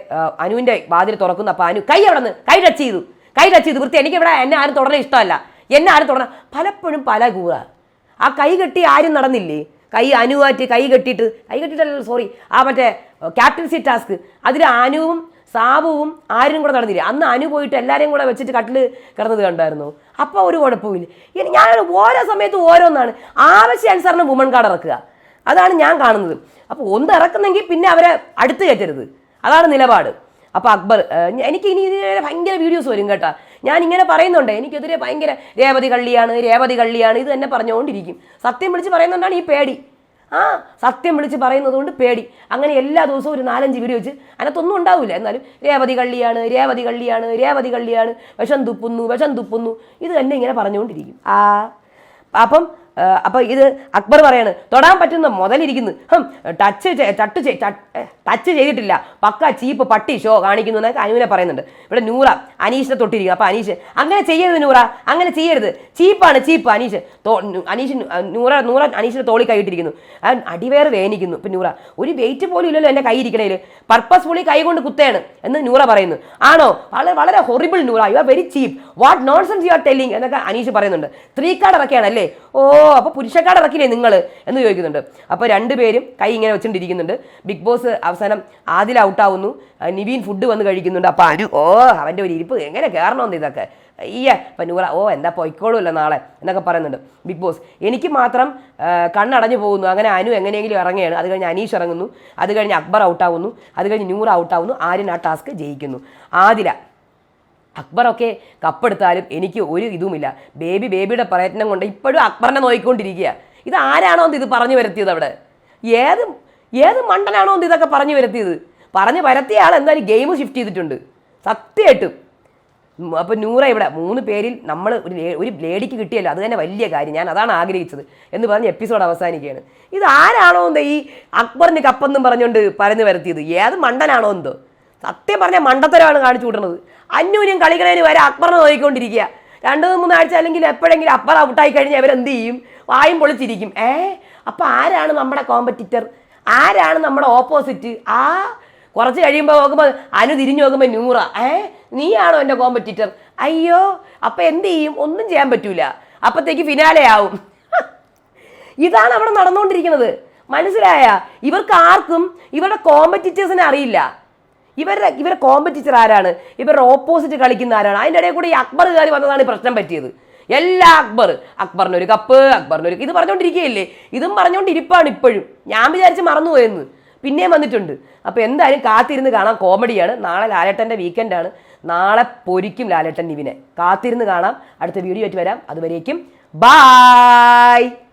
അനുവിന്റെ വാതിൽ തുറക്കുന്നു. അപ്പോൾ അനു കൈ അവിടെ നിന്ന് കൈ ടച്ച് ചെയ്തു. കൈ ടച്ച് ചെയ്ത് വൃത്തി. എനിക്കിവിടെ എന്നെ ആരും തുടരാൻ ഇഷ്ടമല്ല. എന്നെ ആരും തുടരണം പലപ്പോഴും പല കൂറ ആ കൈ കെട്ടി ആരും നടന്നില്ലേ? കൈ അനുവാറ്റ് കൈ കെട്ടിയിട്ട്. കൈ കെട്ടിയിട്ടല്ല സോറി ആ മറ്റേ ക്യാപ്റ്റൻസി ടാസ്ക് അതിൽ അനുവും സാബുവും ആരും കൂടെ നടന്നില്ല? അന്ന് അനു പോയിട്ട് എല്ലാവരെയും കൂടെ വെച്ചിട്ട് കട്ടിൽ കിടന്നത് കണ്ടായിരുന്നു. അപ്പോൾ ഒരു കുഴപ്പമില്ല ഇനി ഞാൻ ഓരോ സമയത്തും ഓരോന്നാണ്. ആവശ്യ ആവശ്യാനുസരണം വുമൺ കാർഡ് ഇറക്കുക. അതാണ് ഞാൻ കാണുന്നത്. അപ്പോൾ ഒന്ന് ഇറക്കുന്നെങ്കിൽ പിന്നെ അവരെ അടുത്ത് കയറ്റരുത്. അതാണ് നിലപാട്. അപ്പോൾ അക്ബർ എനിക്ക് ഇനി ഇതിനെതിരെ ഭയങ്കര വീഡിയോസ് വരും കേട്ടോ. ഞാൻ ഇങ്ങനെ പറയുന്നുണ്ട് എനിക്കെതിരെ ഭയങ്കര രേവതി കള്ളിയാണ് രേവതി കള്ളിയാണ് ഇത് തന്നെ പറഞ്ഞുകൊണ്ടിരിക്കും സത്യം വിളിച്ച് പറയുന്നുണ്ടാണ് ഈ പേടി. ആ സത്യം വിളിച്ച് പറയുന്നത് കൊണ്ട് പേടി. അങ്ങനെ എല്ലാ ദിവസവും ഒരു നാലഞ്ച് വീഡിയോ വെച്ച് അതിനകത്തൊന്നും ഉണ്ടാവില്ല എന്നാലും രേവതി കള്ളിയാണ് രേവതി കള്ളിയാണ് രേവതി കള്ളിയാണ് വിഷം തുപ്പുന്നു വിഷം തുപ്പുന്നു ഇത് തന്നെ ഇങ്ങനെ പറഞ്ഞുകൊണ്ടിരിക്കും ആ അപ്പം ആ, അപ്പൊ ഇത് അക്ബർ പറയാണ് തൊടാൻ പറ്റുന്ന മുതലിരിക്കുന്നു. ടച്ച് ചട്ട് ടച്ച് ചെയ്തിട്ടില്ല. പക്ക ചീപ്പ് പട്ടി ഷോ കാണിക്കുന്നു എന്നൊക്കെ അനുവിനെ പറയുന്നുണ്ട്. ഇവിടെ നൂറ അനീഷിനെ തൊട്ടിരിക്കുന്നു. അപ്പൊ അനീഷ് അങ്ങനെ ചെയ്യരുത് നൂറ അങ്ങനെ ചെയ്യരുത്. ചീപ്പാണ് ചീപ്പ് അനീഷ്. അനീഷ് നൂറ നൂറ അനീഷിന്റെ തോളി കൈയിട്ടിരിക്കുന്നു അടിവേർ വേനിക്കുന്നു. ഇപ്പൊ നൂറ ഒരു വെയിറ്റ് പോലും ഇല്ലല്ലോ എന്റെ കൈ ഇരിക്കണേൽ പർപ്പസ്ഫുള്ളി കൈ കൊണ്ട് കുത്തേണ് എന്ന് നൂറ പറയുന്നു. ആണോ? വളരെ വളരെ horrible Noora. You are very cheap what nonsense you are telling എന്നൊക്കെ അനീഷ് പറയുന്നുണ്ട്. സ്ത്രീ കാർഡ് അല്ലേ ഓ അപ്പൊ പുരുഷക്കാട് ഇറക്കില്ലേ നിങ്ങൾ എന്ന് ചോദിക്കുന്നുണ്ട്. അപ്പോൾ രണ്ടുപേരും കൈ ഇങ്ങനെ വെച്ചുകൊണ്ടിരിക്കുന്നുണ്ട് ബിഗ് ബോസ് അവസാനം ആദിൽ ഔട്ടാവുന്നു നിവീൻ ഫുഡ് വന്ന് കഴിക്കുന്നുണ്ട്. അപ്പോൾ അനു ഓ അവന്റെ ഒരു ഇരിപ്പ്. എങ്ങനെ കയറണമെന്ന് ഇതൊക്കെ? അയ്യ അപ്പം നൂറ ഓ എന്താ പൊയ്ക്കോളൂല്ല നാളെ എന്നൊക്കെ പറയുന്നുണ്ട്. ബിഗ് ബോസ് എനിക്ക് മാത്രം കണ്ണടഞ്ഞു പോകുന്നു. അങ്ങനെ അനു എങ്ങനെയെങ്കിലും ഇറങ്ങുകയാണ്. അത് കഴിഞ്ഞ് അനീഷ് ഇറങ്ങുന്നു. അത് കഴിഞ്ഞ് അക്ബർ ഔട്ടാവുന്നു അത് കഴിഞ്ഞ് നൂറ് ഔട്ടാവുന്നു ആര്യൻ ആ ടാസ്ക് ജയിക്കുന്നു. ആദില അക്ബറൊക്കെ കപ്പെടുത്താലും എനിക്ക് ഒരു ഇതുമില്ല. ബേബി ബേബിയുടെ പ്രയത്നം കൊണ്ട് ഇപ്പോഴും അക്ബറിനെ നോക്കിക്കൊണ്ടിരിക്കുക ഇത് ആരാണോ ഇത് പറഞ്ഞു വരുത്തിയത് അവിടെ? ഏത് ഏത് മണ്ടനാണോ ഇത് ഇതൊക്കെ പറഞ്ഞു വരുത്തിയത്? പറഞ്ഞു വരത്തിയ ആൾ എന്തായാലും ഗെയിം ഷിഫ്റ്റ് ചെയ്തിട്ടുണ്ട്. സത്യമായിട്ടും. അപ്പോൾ അപ്പൊ നൂറ ഇവിടെ മൂന്ന് പേരിൽ നമ്മൾ ഒരു ഒരു ലേഡിക്ക് കിട്ടിയല്ലോ അത് തന്നെ വലിയ കാര്യം. ഞാൻ അതാണ് ആഗ്രഹിച്ചത് എന്ന് പറഞ്ഞ് എപ്പിസോഡ് അവസാനിക്കുകയാണ്. ഇത് ആരാണോ എന്തോ ഈ അക്ബറിന് കപ്പെന്നും പറഞ്ഞുകൊണ്ട് പറഞ്ഞു വരുത്തിയത്? ഏത് മണ്ടനാണോ എന്തോ? സത്യം പറഞ്ഞാൽ മണ്ടത്തരമാണ് കാണിച്ചു കൂട്ടുന്നത് അന്യൂന്യം കളികളേന് വരെ അക്ബറിനെ നോക്കിക്കൊണ്ടിരിക്കുക. രണ്ട് മൂന്നാഴ്ച അല്ലെങ്കിൽ എപ്പോഴെങ്കിലും അക്ബർ ഔട്ടായി കഴിഞ്ഞാൽ അവരെന്ത് ചെയ്യും? വായും പൊളിച്ചിരിക്കും. ഏ? അപ്പോൾ ആരാണ് നമ്മുടെ കോമ്പറ്റിറ്റർ ആരാണ് നമ്മുടെ ഓപ്പോസിറ്റ് ആ കുറച്ച് കഴിയുമ്പോൾ നോക്കുമ്പോൾ അനു തിരിഞ്ഞു നോക്കുമ്പോൾ നൂറ. ഏ? നീയാണോ എന്റെ കോമ്പറ്റിറ്റർ അയ്യോ അപ്പൊ എന്ത് ചെയ്യും? ഒന്നും ചെയ്യാൻ പറ്റൂല. അപ്പത്തേക്ക് ഫിനാലെ ആവും. ഇതാണ് അവിടെ നടന്നുകൊണ്ടിരിക്കുന്നത് മനസ്സിലായ? ഇവർക്ക് ആർക്കും ഇവരുടെ കോമ്പറ്റിറ്റേഴ്സിനെ അറിയില്ല. ഇവരുടെ ഇവരുടെ കോമ്പറ്റീറ്റർ ആരാണ്? ഇവരുടെ ഓപ്പോസിറ്റ് കളിക്കുന്ന ആരാണ്? അതിന്റെ ഇടയിൽ കൂടി അക്ബർ കയറി വന്നതാണ് ഈ പ്രശ്നം പറ്റിയത്. എല്ലാ അക്ബർ അക്ബറിന് ഒരു കപ്പ് അക്ബറിന് ഒരു ഇത് പറഞ്ഞുകൊണ്ടിരിക്കുകയില്ലേ ഇതും പറഞ്ഞുകൊണ്ടിരിപ്പാണ് ഇപ്പോഴും. ഞാൻ വിചാരിച്ച് മറന്നുപോയെന്ന്. പിന്നെയും വന്നിട്ടുണ്ട്. അപ്പോൾ എന്തായാലും കാത്തിരുന്ന് കാണാം. കോമഡിയാണ്. നാളെ ലാലേട്ടന്റെ വീക്കെൻഡാണ് നാളെ പൊരിക്കും ലാലേട്ടൻ നിവിനെ. കാത്തിരുന്ന് കാണാം. അടുത്ത വീഡിയോ ആയിട്ട് വരാം. അതുവരേക്കും ബായ്